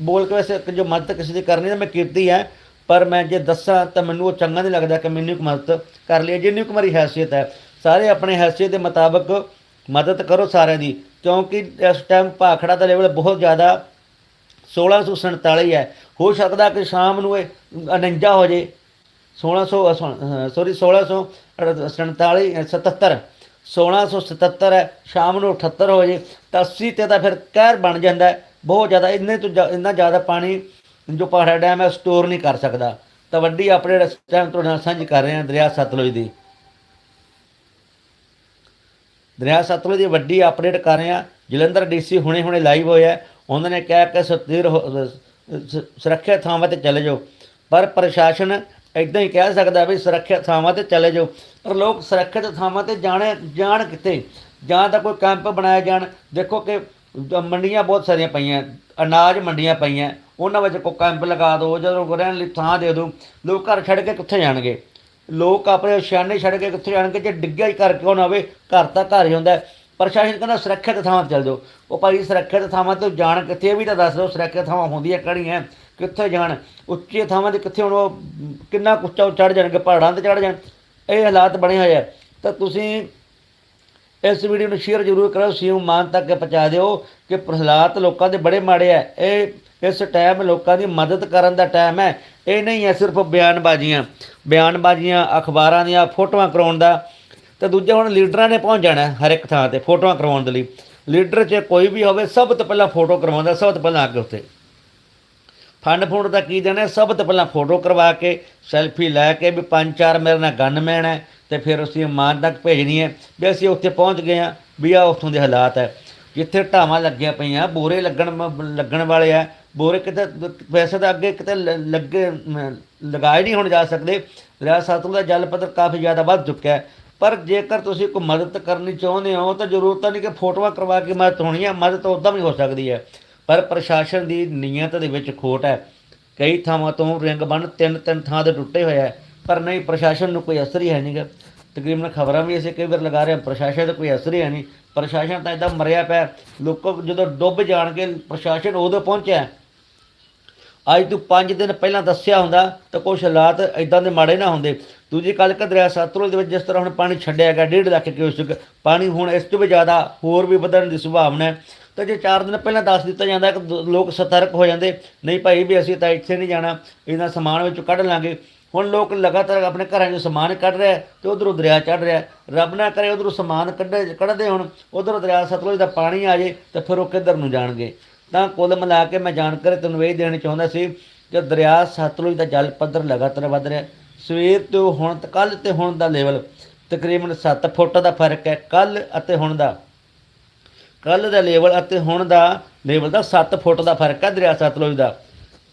ਬੋਲ ਕੇ ਵੈਸੇ ਜੋ ਮਦਦ ਕਿਸੇ ਦੀ ਕਰਨੀ ਤਾਂ ਮੈਂ ਕੀਤੀ ਹੈ, ਪਰ ਮੈਂ ਜੇ ਦੱਸਾਂ ਤਾਂ ਮੈਨੂੰ ਉਹ ਚੰਗਾ ਨਹੀਂ ਲੱਗਦਾ ਕਿ ਮੈਨੂੰ ਇੱਕ ਮਦਦ ਕਰ ਲਈ ਹੈ। ਜਿੰਨੀ ਕੁ ਮੇਰੀ ਹੈਸੀਅਤ ਹੈ ਸਾਰੇ ਆਪਣੇ ਹੈਸੀਅਤ ਦੇ ਮੁਤਾਬਕ ਮਦਦ ਕਰੋ ਸਾਰਿਆਂ ਦੀ, ਕਿਉਂਕਿ ਇਸ ਟਾਈਮ ਭਾਖੜਾ ਦਾ ਲੈਵਲ ਬਹੁਤ ਜ਼ਿਆਦਾ 1647 ਹੈ। ਹੋ ਸਕਦਾ ਕਿ ਸ਼ਾਮ ਨੂੰ ਇਹ 49 ਹੋ ਜੇ। 1600 ਸੌਰੀ 1647 77 1677 ਹੈ, ਸ਼ਾਮ ਨੂੰ 78 ਹੋ ਜੇ, ਤਾਂ 80 ਤੇ ਤਾਂ ਫਿਰ ਕਹਿਰ ਬਣ ਜਾਂਦਾ ਬਹੁਤ ਜ਼ਿਆਦਾ, ਇੰਨੇ ਤੋਂ ਇੰਨਾ ਜ਼ਿਆਦਾ ਪਾਣੀ ਜੋ ਪਹਾੜਾ ਡੈਮ ਹੈ ਸਟੋਰ ਨਹੀਂ ਕਰ ਸਕਦਾ। ਤਾਂ ਵੱਡੀ ਅਪਡੇਟ ਇਸ ਟਾਈਮ ਤੁਹਾਡੇ ਨਾਲ ਸਾਂਝੀ ਕਰ ਰਹੇ ਹਾਂ ਦਰਿਆ ਸਤਲੁਜ ਦੀ। ਦਰਿਆ ਸਤਲੁਜ ਦੀ ਵੱਡੀ ਅਪਡੇਟ ਕਰ ਰਹੇ। ਹਾਂ ਜਲੰਧਰ ਡੀਸੀ ਹੁਣੇ ਹੁਣੇ ਲਾਈਵ ਹੋਇਆ ਉਹਨਾਂ ਨੇ ਕਿਹਾ ਕਿ ਸਤਿਰ ਸੁਰੱਖਿਅਤ ਥਾਵਾਂ ਤੇ ਚਲੇ ਜਾਓ। ਪਰ ਪ੍ਰਸ਼ਾਸਨ ਇਦਾਂ ਹੀ ਕਹਿ ਸਕਦਾ ਵੀ ਸੁਰੱਖਿਅਤ ਥਾਵਾਂ ਤੇ ਚਲੇ ਜਾਓ। ਪਰ ਲੋਕ ਸੁਰੱਖਿਅਤ ਥਾਵਾਂ ਤੇ ਜਾਣੇ, ਜਾਣ ਕਿਤੇ ਜਾਂ ਤਾਂ ਕੋਈ ਕੈਂਪ ਬਣਾਏ ਜਾਣ। ਦੇਖੋ ਕਿ ਮੰਡੀਆਂ ਬਹੁਤ ਸਾਰੀਆਂ ਪਈਆਂ, ਅਨਾਜ ਮੰਡੀਆਂ ਪਈਆਂ। ਉਹਨਾਂ ਵਿੱਚ ਕੋਈ ਕੈਂਪ ਲਗਾ ਦਿਓ, ਜਦੋਂ ਰਹਿਣ ਲਈ ਥਾਂ ਦੇ ਦਿਓ। ਲੋਕ ਘਰ ਛੱਡ ਕੇ ਕਿੱਥੇ ਜਾਣਗੇ? ਲੋਕ ਆਪਣੇ ਸ਼ਾਨੇ ਛੱਡ ਕੇ ਕਿੱਥੇ ਜਾਣਗੇ? ਜੇ ਡਿੱਗਿਆ ਹੀ ਕਰ ਕਿਉਂ ਨਾ ਹੋਵੇ ਘਰ ਤਾਂ ਘਰ ਹੀ ਹੁੰਦਾ। ਪ੍ਰਸ਼ਾਸਨ ਕਹਿੰਦਾ ਸੁਰੱਖਿਅਤ ਥਾਵਾਂ ਤੇ ਚੱਲ ਜਾਓ। ਉਹ ਭਾਈ ਸੁਰੱਖਿਅਤ ਥਾਵਾਂ ਤੇ ਜਾਣ ਕਿੱਥੇ ਵੀ ਤਾਂ ਦੱਸ ਦਿਓ, ਸੁਰੱਖਿਅਤ ਥਾਵਾਂ ਹੁੰਦੀਆਂ ਕਿਹੜੀਆਂ, ਕਿੱਥੇ ਜਾਣ? ਉੱਚੇ ਥਾਵਾਂ ਤੇ ਕਿੱਥੇ ਹੁਣ ਉਹ ਕਿੰਨਾ ਕੁ ਉੱਚਾ ਚੜ ਜਾਣਗੇ, ਪਹਾੜਾਂ ਤੇ ਚੜ ਜਾਣ? ਇਹ ਹਾਲਾਤ ਬਣੇ ਹੋਏ ਆ। ਤਾਂ ਤੁਸੀਂ ਇਸ ਵੀਡੀਓ ਨੂੰ ਸ਼ੇਅਰ ਜ਼ਰੂਰ ਕਰੋ ਸੀਐਮ ਮਾਨ ਤੱਕ ਪਹੁੰਚਾ ਦਿਓ ਕਿ ਹਾਲਾਤ ਲੋਕਾਂ ਦੇ ਬੜੇ ਮਾੜੇ ਆ। ਇਹ ਇਸ ਟਾਈਮ ਲੋਕਾਂ ਦੀ ਮਦਦ ਕਰਨ ਦਾ ਟਾਈਮ ਹੈ ਇਹ ਨਹੀਂ ਹੈ ਸਿਰਫ ਬਿਆਨਬਾਜ਼ੀਆਂ। ਬਿਆਨਬਾਜ਼ੀਆਂ, ਅਖਬਾਰਾਂ ਦੀਆਂ ਫੋਟੋਆਂ ਕਰਾਉਣ ਦਾ ਤੇ ਦੂਜਾ ਹੁਣ ਲੀਡਰਾਂ ਨੇ ਪਹੁੰਚ ਜਾਣਾ ਹਰ ਇੱਕ ਥਾਂ ਤੇ ਫੋਟੋਆਂ ਕਰਵਾਉਣ ਦੇ ਲਈ। ਲੀਡਰ 'ਚ ਕੋਈ ਵੀ ਹੋਵੇ, ਸਭ ਤੋਂ ਪਹਿਲਾਂ ਫੋਟੋ ਕਰਵਾਉਂਦਾ, ਸਭ ਤੋਂ ਪਹਿਲਾਂ ਅੱਗੇ ਉੱਤੇ। ਫੰਡ ਫੁੰਡ ਦਾ ਕੀ ਦੇਣਾ, ਸਭ ਤੋਂ ਪਹਿਲਾਂ ਫੋਟੋ ਕਰਵਾ ਕੇ, ਸੈਲਫੀ ਲੈ ਕੇ ਵੀ ਪੰਜ ਚਾਰ ਮੇਰੇ ਨਾਲ ਗਨਮੈਨ ਹੈ ਤੇ ਫਿਰ ਅਸੀਂ ਮਾਨ ਤੱਕ ਭੇਜਣੀ ਹੈ ਵੀ ਅਸੀਂ ਉੱਥੇ ਪਹੁੰਚ ਗਏ ਆ ਵੀ ਆ ਉੱਥੋਂ ਦੇ ਹਾਲਾਤ ਹੈ। ਜਿੱਥੇ ਢਾਵਾਂ ਲੱਗੀਆਂ ਪਈਆਂ, ਬੋਰੇ ਲੱਗਣ ਲੱਗਣ ਵਾਲੇ ਆ ਬੋਰੇ ਕਿਤੇ ਵੈਸੇ ਤਾਂ ਅੱਗੇ ਕਿਤੇ ਲ- ਲੱਗੇ ਲਗਾਏ ਨਹੀਂ ਹੁਣ ਜਾ ਸਕਦੇ। ਦਰਿਆ ਸਤਲੁਜ ਦਾ ਜਲ ਪੱਧਰ ਕਾਫੀ ਜ਼ਿਆਦਾ ਵੱਧ ਚੁੱਕਿਆ ਹੈ। ਪਰ ਜੇਕਰ ਤੁਸੀਂ ਕੋਈ ਮਦਦ ਕਰਨੀ ਚਾਹੁੰਦੇ ਹੋ, ਤਾਂ ਜ਼ਰੂਰਤ ਨਹੀਂ ਕਿ ਫੋਟੋਆਂ ਕਰਵਾ ਕੇ ਮਦਦ ਹੋਣੀ ਹੈ ਮਦਦ ਤਾਂ ਉਦਾਂ ਵੀ ਹੋ ਸਕਦੀ ਹੈ। ਪਰ ਪ੍ਰਸ਼ਾਸਨ ਦੀ ਨੀਅਤ ਦੇ ਵਿੱਚ ਖੋਟ ਹੈ। ਕਈ ਥਾਵਾਂ ਤੋਂ ਰਿੰਗ ਬੰਨ ਤਿੰਨ ਤਿੰਨ ਥਾਂ ਦੇ ਟੁੱਟੇ ਹੋਏ ਹੈ, ਪਰ ਨਹੀਂ, ਪ੍ਰਸ਼ਾਸਨ ਨੂੰ ਕੋਈ ਅਸਰ ਹੀ ਹੈ ਨਹੀਂਗਾ ਤਕਰੀਬਨ ਖਬਰਾਂ ਵੀ ਅਸੀਂ ਕਈ ਵਾਰ ਲਗਾ ਰਹੇ ਹਾਂ, ਪ੍ਰਸ਼ਾਸਨ ਦਾ ਕੋਈ ਅਸਰ ਹੀ ਹੈ ਨਹੀਂ। ਪ੍ਰਸ਼ਾਸਨ ਤਾਂ ਇਦਾਂ ਮਰਿਆ ਪਿਆ ਲੋਕਾਂ ਜਦੋਂ ਡੁੱਬ ਜਾਣਗੇ ਪ੍ਰਸ਼ਾਸਨ ਉਦੋਂ ਪਹੁੰਚਿਆ ਅੱਜ ਤੋਂ 5 ਦਿਨ ਪਹਿਲਾਂ ਦੱਸਿਆ ਹੁੰਦਾ ਤਾਂ ਕੁਝ ਹਾਲਾਤ ਇਦਾਂ ਦੇ ਮਾੜੇ ਨਾ ਹੁੰਦੇ। ਦੂਜੀ ਕੱਲ ਦਰਿਆ ਸਤਲੁਜ ਦੇ ਵਿੱਚ ਜਿਸ ਤਰ੍ਹਾਂ ਹੁਣ ਪਾਣੀ ਛੱਡਿਆ ਗਿਆ 1.5 ਲੱਖ ਕਿਊਸਕ ਪਾਣੀ ਹੁਣ ਇਸ ਤੋਂ ਵੀ ਜ਼ਿਆਦਾ ਹੋਰ ਵੀ ਵਧਣ ਦੀ ਸੰਭਾਵਨਾ ਹੈ। ਤਾਂ ਜੇ 4 ਦਿਨ ਪਹਿਲਾਂ ਦੱਸ ਦਿੱਤਾ ਜਾਂਦਾ ਕਿ ਦ- ਲੋਕ ਸਤਰਕ ਹੋ ਜਾਂਦੇ, ਨਹੀਂ ਭਾਈ ਵੀ ਅਸੀਂ ਤਾਂ ਇੱਥੇ ਨਹੀਂ ਜਾਣਾ, ਇਹਨਾਂ ਸਮਾਨ ਵਿੱਚੋਂ ਕੱਢ ਲਾਂਗੇ। ਹੁਣ ਲੋਕ ਲਗਾਤਾਰ ਆਪਣੇ ਘਰਾਂ 'ਚੋਂ ਸਮਾਨ ਕੱਢ ਰਿਹਾ ਤੇ ਉਧਰੋਂ ਦਰਿਆ ਚੜ ਰਿਹਾ ਰੱਬ ਨਾ ਕਰੇ ਉਧਰੋਂ ਸਮਾਨ ਕੱਢੇ, ਕੱਢਦੇ ਹੁਣ, ਉਧਰੋਂ ਦਰਿਆ ਸਤਲੁਜ ਦਾ ਪਾਣੀ ਆ ਜੇ ਤੇ ਫਿਰ ਉਹ ਕਿੱਧਰ ਨੂੰ ਜਾਣਗੇ? ਤਾਂ ਕੁੱਲ ਮਿਲਾ ਕੇ ਮੈਂ ਜਾਣਕਾਰੀ ਤੁਹਾਨੂੰ ਇਹ ਦੇਣੀ ਚਾਹੁੰਦਾ ਸੀ ਕਿ ਦਰਿਆ ਸਤਲੁਜ ਦਾ ਜਲ ਪੱਧਰ ਲਗਾਤਾਰ ਵਧ ਰਿਹਾ ਸਵੇਰ ਤੋਂ ਹੁਣ ਕੱਲ ਤੇ ਹੁਣ ਦਾ ਲੈਵਲ ਤਕਰੀਬਨ 7 ਫੁੱਟ ਦਾ ਫ਼ਰਕ ਹੈ ਕੱਲ ਅਤੇ ਹੁਣ ਦਾ। ਕੱਲ ਦਾ ਲੈਵਲ ਅਤੇ ਹੁਣ ਦਾ ਲੈਵਲ ਦਾ 7 ਫੁੱਟ ਦਾ ਫ਼ਰਕ ਹੈ ਦਰਿਆ ਸਤਲੁਜ ਦਾ।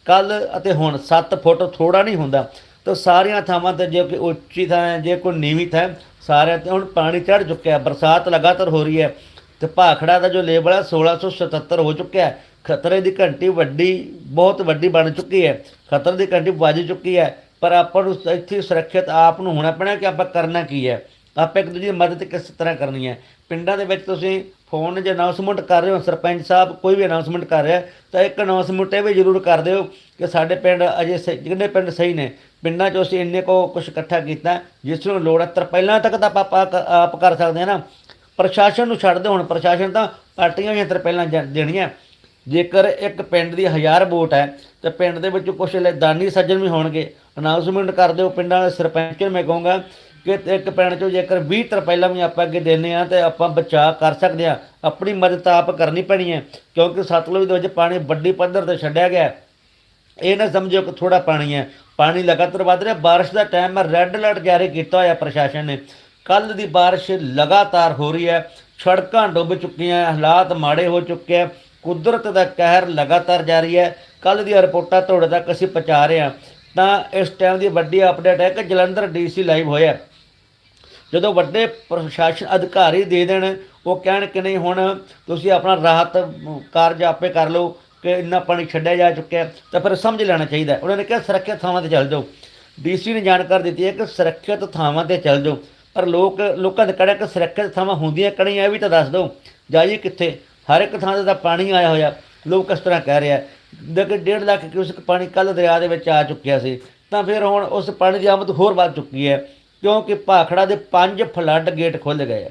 ਕੱਲ ਅਤੇ ਹੁਣ 7 ਫੁੱਟ ਥੋੜਾ ਨਹੀਂ ਹੁੰਦਾ। ਤਾਂ ਸਾਰੀਆਂ ਥਾਵਾਂ ਤੇ ਜੇ ਕੋਈ ਉੱਚੀ ਥਾਂ ਹੈ ਜੇ ਕੋਈ ਨੀਵੀਂ ਥਾਂ ਹੈ, ਸਾਰਿਆਂ ਤੇ ਹੁਣ ਪਾਣੀ ਚੜ ਚੁੱਕਿਆ ਬਰਸਾਤ ਲਗਾਤਾਰ ਹੋ ਰਹੀ ਹੈ। ਤੇ ਭਾਖੜਾ ਦਾ ਜੋ ਲੈਵਲ ਹੈ 1677 ਹੋ ਚੁੱਕਿਆ ਖਤਰੇ ਦੀ ਘੰਟੀ ਵੱਡੀ ਬਹੁਤ ਵੱਡੀ ਬਣ ਚੁੱਕੀ ਹੈ। ਖਤਰੇ ਦੀ ਘੰਟੀ ਵੱਜ ਚੁੱਕੀ ਹੈ। ਪਰ ਆਪਾਂ ਨੂੰ ਇੱਥੇ ਸੁਰੱਖਿਅਤ ਆਪ ਨੂੰ ਹੋਣਾ ਪੈਣਾ ਕਿ ਆਪਾਂ ਕਰਨਾ ਕੀ ਹੈ। ਆਪਾਂ ਇੱਕ ਦੂਜੇ ਦੀ ਮਦਦ ਕਿਸ ਤਰ੍ਹਾਂ ਕਰਨੀ ਹੈ। ਪਿੰਡਾਂ ਦੇ ਵਿੱਚ ਤੁਸੀਂ ਫੋਨ 'ਚ ਅਨਾਉਂਸਮੈਂਟ ਕਰ ਰਹੇ ਹੋ, ਸਰਪੰਚ ਸਾਹਿਬ ਕੋਈ ਵੀ ਅਨਾਉਂਸਮੈਂਟ ਕਰ ਰਿਹਾ, ਤਾਂ ਇੱਕ ਅਨਾਉਂਸਮੈਂਟ ਇਹ ਵੀ ਜ਼ਰੂਰ ਕਰ ਦਿਓ ਕਿ ਸਾਡੇ ਪਿੰਡ ਅਜੇ ਸਹੀ- ਜਿੰਨੇ ਪਿੰਡ ਸਹੀ ਨੇ, ਪਿੰਡਾਂ 'ਚ ਅਸੀਂ ਇੰਨੇ ਕੋ ਕੁਝ ਇਕੱਠਾ ਕੀਤਾ, ਜਿਸ ਨੂੰ ਲੋੜ ਹੈ ਤਰਪੈਲਾਂ ਤੱਕ ਤਾਂ ਆਪਾਂ ਆਪਾਂ ਆਪ ਕਰ ਸਕਦੇ ਹਾਂ ਨਾ। ਪ੍ਰਸ਼ਾਸਨ ਨੂੰ ਛੱਡ ਦਿਓ ਹੁਣ, ਪ੍ਰਸ਼ਾਸਨ ਤਾਂ ਪਾਰਟੀਆਂ ਦੀਆਂ ਤਰਪੈਲਾਂ ਜਾਂ- ਦੇਣੀਆਂ। ਜੇਕਰ ਇੱਕ ਪਿੰਡ ਦੀ ਹਜ਼ਾਰ ਵੋਟ ਹੈ, ਤੇ ਪਿੰਡ ਦੇ ਵਿੱਚ ਕੁਝ ਦਾਨੀ ਸੱਜਣ ਵੀ ਹੋਣਗੇ। ਅਨਾਉਂਸਮੈਂਟ ਕਰ ਦਿਓ ਪਿੰਡਾਂ ਦੇ ਸਰਪੰਚ ਨੂੰ, ਮੈਂ ਕਹੂੰਗਾ ਕਿ ਇੱਕ ਪਿੰਡ ਚੋਂ ਜੇਕਰ 20 ਤਰਪਾਲਾਂ ਵੀ ਆਪਾਂ ਅੱਗੇ ਦਿੰਦੇ ਆ ਤੇ ਆਪਾਂ ਬਚਾਅ ਕਰ ਸਕਦੇ ਆ ਆਪਣੀ ਮਦਦ ਤਾਂ ਆਪ ਕਰਨੀ ਪੈਣੀ ਹੈ, ਕਿਉਂਕਿ ਸਤਲੁਜ ਦੇ ਵਿੱਚ ਪਾਣੀ ਵੱਡੀ ਪੱਧਰ ਤੇ ਛੱਡਿਆ ਗਿਆ ਇਹ ਨਾ ਸਮਝੋ ਕਿ ਥੋੜਾ ਪਾਣੀ ਹੈ। ਪਾਣੀ ਲਗਾਤਾਰ ਵੱਧ ਰਿਹਾ, ਬਾਰਿਸ਼ ਦਾ ਟਾਈਮ ਹੈ ਰੈੱਡ ਅਲਰਟ ਜਾਰੀ ਕੀਤਾ ਹੋਇਆ ਪ੍ਰਸ਼ਾਸਨ ਨੇ। ਕੱਲ ਦੀ ਬਾਰਿਸ਼ ਲਗਾਤਾਰ ਹੋ ਰਹੀ ਹੈ, ਸੜਕਾਂ ਡੁੱਬ ਚੁੱਕੀਆਂ, ਹਾਲਾਤ ਮਾੜੇ ਹੋ ਚੁੱਕੇ ਆ ਕੁਦਰਤ ਦਾ ਕਹਿਰ ਲਗਾਤਾਰ ਜਾਰੀ ਹੈ। ਕੱਲ ਦੀਆਂ ਰਿਪੋਰਟਾਂ ਤੁਹਾਡੇ ਤੱਕ ਅਸੀਂ ਪਹੁੰਚਾ ਰਹੇ ਹਾਂ। ਤਾਂ ਇਸ ਟਾਈਮ ਦੀ ਵੱਡੀ ਅਪਡੇਟ ਹੈ ਕਿ ਜਲੰਧਰ ਡੀਸੀ ਲਾਈਵ ਹੋਇਆ ਜਦੋਂ ਵੱਡੇ ਪ੍ਰਸ਼ਾਸਨ ਅਧਿਕਾਰੀ ਦੇ ਦੇਣ, ਉਹ ਕਹਿਣ ਕਿ ਨਹੀਂ, ਹੁਣ ਤੁਸੀਂ ਆਪਣਾ ਰਾਹਤ ਕਾਰਜ ਆਪੇ ਕਰ ਲਓ ਕਿ ਇੰਨਾ ਪਾਣੀ ਛੱਡਿਆ ਜਾ ਚੁੱਕਿਆ ਤਾਂ ਫਿਰ ਸਮਝ ਲੈਣਾ ਚਾਹੀਦਾ ਉਹਨਾਂ ਨੇ ਕਿਹਾ, ਸੁਰੱਖਿਅਤ ਥਾਵਾਂ ਤੇ ਚੱਲ ਜਾਓ। ਡੀਸੀ ਨੇ ਜਾਣਕਾਰੀ ਦਿੱਤੀ ਹੈ ਕਿ ਸੁਰੱਖਿਅਤ ਥਾਵਾਂ ਤੇ ਚੱਲ ਜਾਓ। ਪਰ ਲੋਕ, ਲੋਕਾਂ ਦੇ ਕੜਿਆ ਕਿ ਸੁਰੱਖਿਅਤ ਥਾਵਾਂ ਹੁੰਦੀਆਂ ਕਿਹੜੀਆਂ ਇਹ ਵੀ ਤਾਂ ਦੱਸ ਦਿਓ। ਜਾਈਏ ਕਿੱਥੇ? ਹਰ ਇੱਕ ਥਾਂ ਤੇ ਤਾਂ ਪਾਣੀ ਆਇਆ ਹੋਇਆ ਲੋਕ ਇਸ ਤਰ੍ਹਾਂ ਕਹਿ ਰਹੇ ਆ ਦੇਖੋ 1.5 ਲੱਖ ਕਿਊਸਕ ਪਾਣੀ ਕੱਲ ਦਰਿਆ ਦੇ ਵਿੱਚ ਆ ਚੁੱਕਿਆ ਸੀ ਤਾਂ ਫਿਰ ਹੁਣ ਉਸ ਪਾਣੀ ਦੀ ਆਮਦ ਹੋਰ ਵੱਧ ਚੁੱਕੀ ਹੈ ਕਿਉਂਕਿ ਭਾਖੜਾ ਦੇ ਪੰਜ ਫਲੱਡ ਗੇਟ ਖੁੱਲ ਗਏ ਆ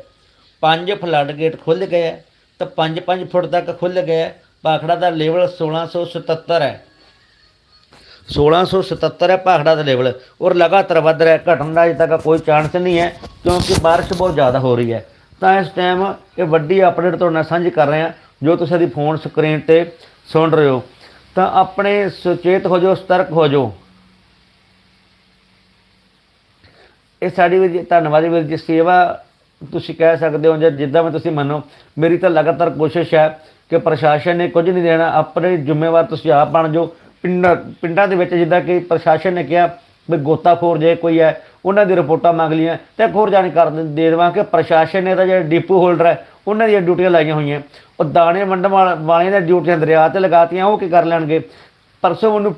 ਪੰਜ ਫਲੱਡ ਗੇਟ ਖੁੱਲ ਗਏ ਆ ਤਾਂ 5-5 ਫੁੱਟ ਤੱਕ ਖੁੱਲ ਗਏ ਆ ਭਾਖੜਾ ਦਾ ਲੈਵਲ 1677 ਹੈ 1677 ਹੈ ਭਾਖੜਾ ਦਾ ਲੈਵਲ ਔਰ ਲਗਾਤਾਰ ਵੱਧ ਰਿਹਾ ਹੈ। ਘਟਣ ਦਾ ਅਜੇ ਤੱਕ ਕੋਈ ਚਾਂਸ ਨਹੀਂ ਹੈ ਕਿਉਂਕਿ بارش ਬਹੁਤ ਜ਼ਿਆਦਾ ਹੋ ਰਹੀ ਹੈ ਤਾਂ ਇਸ ਟਾਈਮ ਇਹ ਵੱਡੀ ਅਪਡੇਟ ਤੁਹਾਡੇ ਨਾਲ ਸਾਂਝੀ ਕਰ ਰਹੇ ਹਾਂ। ਜੋ ਤੁਸੀਂ ਦੀ ਫੋਨ ਸਕਰੀਨ ਤੇ ਸੁਣ ਰਹੇ ਹੋ। ਤਾਂ ਆਪਣੇ ਸੁਚੇਤ ਹੋ ਜਾਓ, ਸਤਰਕ ਹੋ ਜਾਓ। ਇਹ ਸਾਡੀ ਵੀਰ ਜੀ ਧੰਨਵਾਦੀ ਵੀਰ ਜੀ ਸੇਵਾ ਤੁਸੀਂ ਕਹਿ ਸਕਦੇ ਹੋ ਜਾਂ ਜਿੱਦਾਂ ਵੀ ਤੁਸੀਂ ਮੰਨੋ। ਮੇਰੀ ਤਾਂ ਲਗਾਤਾਰ ਕੋਸ਼ਿਸ਼ ਹੈ ਕਿ ਪ੍ਰਸ਼ਾਸਨ ਨੇ ਕੁਝ ਨਹੀਂ ਦੇਣਾ। ਆਪਣੇ ਜ਼ਿੰਮੇਵਾਰ ਤੁਸੀਂ ਆਪ ਬਣ ਜਾਓ। ਪਿੰਡਾਂ ਪਿੰਡਾਂ ਦੇ ਵਿੱਚ ਜਿੱਦਾਂ ਕਿ ਪ੍ਰਸ਼ਾਸਨ ਨੇ ਕਿਹਾ ਵੀ ਗੋਤਾਖੋਰ ਜੇ ਕੋਈ ਹੈ, ਉਹਨਾਂ ਦੀ ਰਿਪੋਰਟਾਂ ਮੰਗ ਲਈਆਂ ਤੇ ਇੱਕ ਹੋਰ ਜਾਣਕਾਰੀ ਦੇ ਦੇ ਦੇਵਾਂ ਕਿ ਪ੍ਰਸ਼ਾਸਨ ਨੇ ਤਾਂ ਜਿਹੜੇ ਡਿਪੂ ਹੋਲਡਰ ਹੈ, ਉਹਨਾਂ ਦੀਆਂ ਡਿਊਟੀਆਂ ਲਾਈਆਂ ਹੋਈਆਂ। ਉਹ ਦਾਣੇ ਵੰਡਣ ਵਾਲਿਆਂ ਦੀਆਂ ਡਿਊਟੀਆਂ ਦਰਿਆ ਤੇ ਲਗਾਤੀਆਂ, ਉਹ ਕੀ ਕਰ ਲੈਣਗੇ? ਪਰਸੋਂ ਮੈਨੂੰ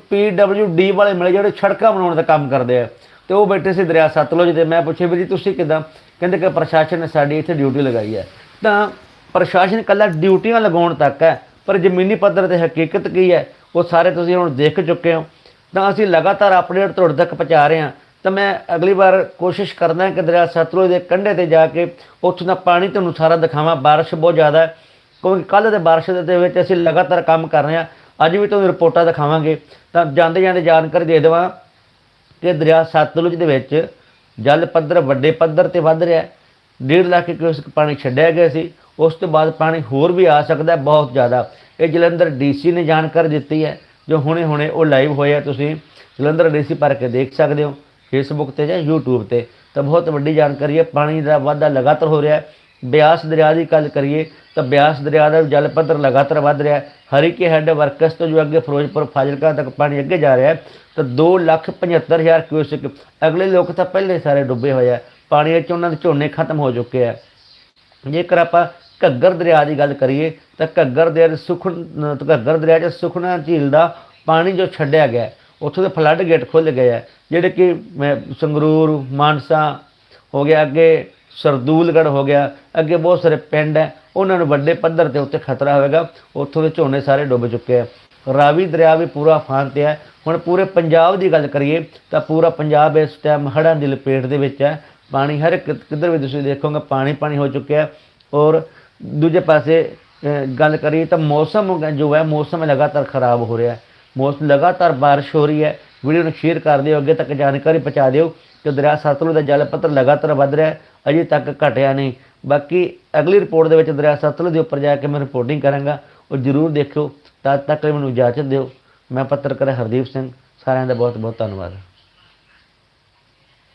ਡੀ ਵਾਲੇ ਮਿਲੇ ਜਿਹੜੇ ਸੜਕਾਂ ਬਣਾਉਣ ਦਾ ਕੰਮ ਕਰਦੇ ਆ। ਤੇ ਉਹ ਬੈਠੇ ਸੀ ਦਰਿਆ ਸਤਲੁਜ ਦੇ ਮੈਂ ਪੁੱਛਿਆ ਵੀ ਜੀ, ਤੁਸੀਂ ਕਿਦਾਂ? ਕਹਿੰਦੇ ਕਿ ਪ੍ਰਸ਼ਾਸਨ ਨੇ ਸਾਡੀ ਇੱਥੇ ਡਿਊਟੀ ਲਗਾਈ ਹੈ। ਤਾਂ ਪ੍ਰਸ਼ਾਸਨ ਕੱਲਾ ਡਿਊਟੀਆਂ ਲਗਾਉਣ ਤੱਕ ਹੈ, ਪਰ ਜ਼ਮੀਨੀ ਪੱਧਰ ਤੇ ਹਕੀਕਤ ਕੀ ਹੈ? ਉਹ ਸਾਰੇ ਤੁਸੀਂ ਹੁਣ ਦੇਖ ਚੁੱਕੇ ਹੋ। ਤਾਂ ਅਸੀਂ ਲਗਾਤਾਰ ਅਪਡੇਟ ਤੁਹਾਡੇ ਤੱਕ ਪਹੁੰਚਾ ਰਹੇ ਹਾਂ, ਤਾਂ ਮੈਂ ਅਗਲੀ ਵਾਰ ਕੋਸ਼ਿਸ਼ ਕਰਦਾ ਕਿ ਦਰਿਆ ਸਤਲੁਜ ਦੇ ਕੰਢੇ ਤੇ ਜਾ ਕੇ ਉੱਥੋਂ ਦਾ ਪਾਣੀ ਤੁਹਾਨੂੰ ਸਾਰਾ ਦਿਖਾਵਾਂ। ਬਾਰਿਸ਼ ਬਹੁਤ ਜ਼ਿਆਦਾ ਹੈ, ਕਿਉਂਕਿ ਕੱਲ੍ਹ ਦੇ ਬਾਰਿਸ਼ ਦੇ ਵਿੱਚ ਅਸੀਂ ਲਗਾਤਾਰ ਕੰਮ ਕਰ ਰਹੇ ਹਾਂ। ਅੱਜ ਵੀ ਤੁਹਾਨੂੰ ਰਿਪੋਰਟਾਂ ਦਿਖਾਵਾਂਗੇ। ਤਾਂ ਜਾਂਦੇ ਜਾਂਦੇ ਜਾਣਕਾਰੀ ਦੇ ਦੇਵਾਂ ਕਿ ਦਰਿਆ ਸਤਲੁਜ ਦੇ ਵਿੱਚ ਜਲ ਪੱਧਰ, ਵੱਡੇ ਪੱਧਰ ਤੇ ਵੱਧ ਰਿਹਾ ਹੈ। 1.5 ਲੱਖ ਕਿਊਸਕ ਪਾਣੀ ਛੱਡਿਆ ਗਿਆ ਸੀ। ਉਸ ਤੋਂ ਬਾਅਦ ਪਾਣੀ ਹੋਰ ਵੀ ਆ ਸਕਦਾ ਬਹੁਤ ਜ਼ਿਆਦਾ। ਇਹ ਜਲੰਧਰ ਡੀਸੀ ਨੇ ਜਾਣਕਾਰੀ ਦਿੱਤੀ ਹੈ। ਜੋ ਹੁਣੇ ਹੁਣੇ ਉਹ ਲਾਈਵ ਹੋਏ ਹੋਇਆ ਤੁਸੀਂ ਜਲੰਧਰ ਡੀਸੀ ਭਰ ਕੇ ਦੇਖ ਸਕਦੇ ਹੋ ਫੇਸਬੁੱਕ ਤੇ ਜਾਂ YouTube ਤੇ। ਤਾਂ ਬਹੁਤ ਵੱਡੀ ਜਾਣਕਾਰੀ ਹੈ, ਪਾਣੀ ਦਾ ਵਾਧਾ ਲਗਾਤਾਰ ਹੋ ਰਿਹਾ ਹੈ। ਬਿਆਸ ਦਰਿਆ ਦੀ ਗੱਲ ਕਰੀਏ, ਤਾਂ ਬਿਆਸ ਦਰਿਆ ਦਾ ਜਲ ਪੱਧਰ ਲਗਾਤਾਰ ਵੱਧ ਰਿਹਾ ਹੈ। ਹਰੀਕੇ ਹੈੱਡ ਵਰਕਸ ਤੋਂ ਜੋ ਅੱਗੇ ਫਿਰੋਜ਼ਪੁਰ, ਫਾਜ਼ਿਲਕਾ ਤੱਕ ਪਾਣੀ ਅੱਗੇ ਜਾ ਰਿਹਾ ਹੈ, ਤਾਂ 275000 ਕਿਊਸਿਕ ਅਗਲੇ ਲੋਕ ਤਾਂ ਪਹਿਲੇ ਸਾਰੇ ਡੁੱਬੇ ਹੋਏ ਆ। ਪਾਣੀ ਵਿੱਚ ਉਹਨਾਂ ਦੇ ਝੋਨੇ ਖਤਮ ਹੋ ਚੁੱਕੇ ਆ। ਜੇਕਰ ਆਪਾਂ ਘੱਗਰ ਦਰਿਆ ਦੀ ਗੱਲ ਕਰੀਏ ਤਾਂ ਘੱਗਰ ਦੇ ਸੁਖਨ ਘੱਗਰ ਦਰਿਆ 'ਚ ਸੁਖਨਾ ਝੀਲ ਦਾ ਪਾਣੀ ਜੋ ਛੱਡਿਆ ਗਿਆ ਉੱਥੋਂ ਦੇ ਫਲੱਡ ਗੇਟ ਖੁੱਲ ਗਏ ਆ ਜਿਹੜੇ ਕਿ ਅਮ, ਸੰਗਰੂਰ ਮਾਨਸਾ ਹੋ ਗਿਆ ਅੱਗੇ ਸਰਦੂਲਗੜ੍ਹ ਹੋ ਗਿਆ ਅੱਗੇ ਬਹੁਤ ਸਾਰੇ ਪਿੰਡ ਹੈ ਉਹਨਾਂ ਨੂੰ ਵੱਡੇ ਪੱਧਰ ਤੇ ਉੱਤੇ ਖਤਰਾ ਹੋਵੇਗਾ ਉੱਥੋਂ ਦੇ ਝੋਨੇ ਸਾਰੇ ਡੁੱਬ ਚੁੱਕੇ ਆ ਰਾਵੀ ਦਰਿਆ ਵੀ ਪੂਰਾ ਫਾਨ ਤੇ ਹੈ ਹੁਣ ਪੂਰੇ ਪੰਜਾਬ ਦੀ ਗੱਲ ਕਰੀਏ ਤਾਂ ਪੂਰਾ ਪੰਜਾਬ ਇਸ ਟਾਈਮ ਹੜ੍ਹਾਂ ਦੀ ਲਪੇਟ ਦੇ ਵਿੱਚ ਹੈ ਪਾਣੀ ਹਰ ਇੱਕ ਕਿੱਧਰ ਵੀ ਤੁਸੀਂ ਦੇਖੋਗੇ ਪਾਣੀ ਪਾਣੀ ਹੋ ਚੁੱਕਿਆ ਔਰ ਦੂਜੇ ਪਾਸੇ ਗੱਲ ਕਰੀਏ ਤਾਂ ਮੌਸਮ ਜੋ ਹੈ, ਮੌਸਮ ਲਗਾਤਾਰ ਖਰਾਬ ਹੋ ਰਿਹਾ ਹੈ। ਮੌਸਮ ਲਗਾਤਾਰ ਬਾਰਿਸ਼ ਹੋ ਰਹੀ ਹੈ। ਵੀਡੀਓ ਨੂੰ ਸ਼ੇਅਰ ਕਰ ਦਿਓ, ਅੱਗੇ ਤੱਕ ਜਾਣਕਾਰੀ ਪਹੁੰਚਾ ਦਿਓ ਕਿ ਦਰਿਆ ਸਤਲੁਜ ਦਾ ਜਲ ਪੱਧਰ ਲਗਾਤਾਰ ਵੱਧ ਰਿਹਾ ਹੈ, ਅਜੇ ਤੱਕ ਘਟਿਆ ਨਹੀਂ। ਬਾਕੀ ਅਗਲੀ ਰਿਪੋਰਟ ਦੇ ਵਿੱਚ ਦਰਿਆ ਸਤਲੁਜ ਦੇ ਉੱਪਰ ਜਾ ਕੇ ਮੈਂ ਰਿਪੋਰਟਿੰਗ ਕਰਾਂਗਾ, ਉਹ ਜ਼ਰੂਰ ਦੇਖਿਓ। ਤਦ ਤੱਕ ਮੈਨੂੰ ਇਜਾਜ਼ਤ ਦਿਓ। ਮੈਂ ਪੱਤਰਕਾਰ ਹਰਦੀਪ ਸਿੰਘ, ਸਾਰਿਆਂ ਦਾ ਬਹੁਤ ਬਹੁਤ ਧੰਨਵਾਦ।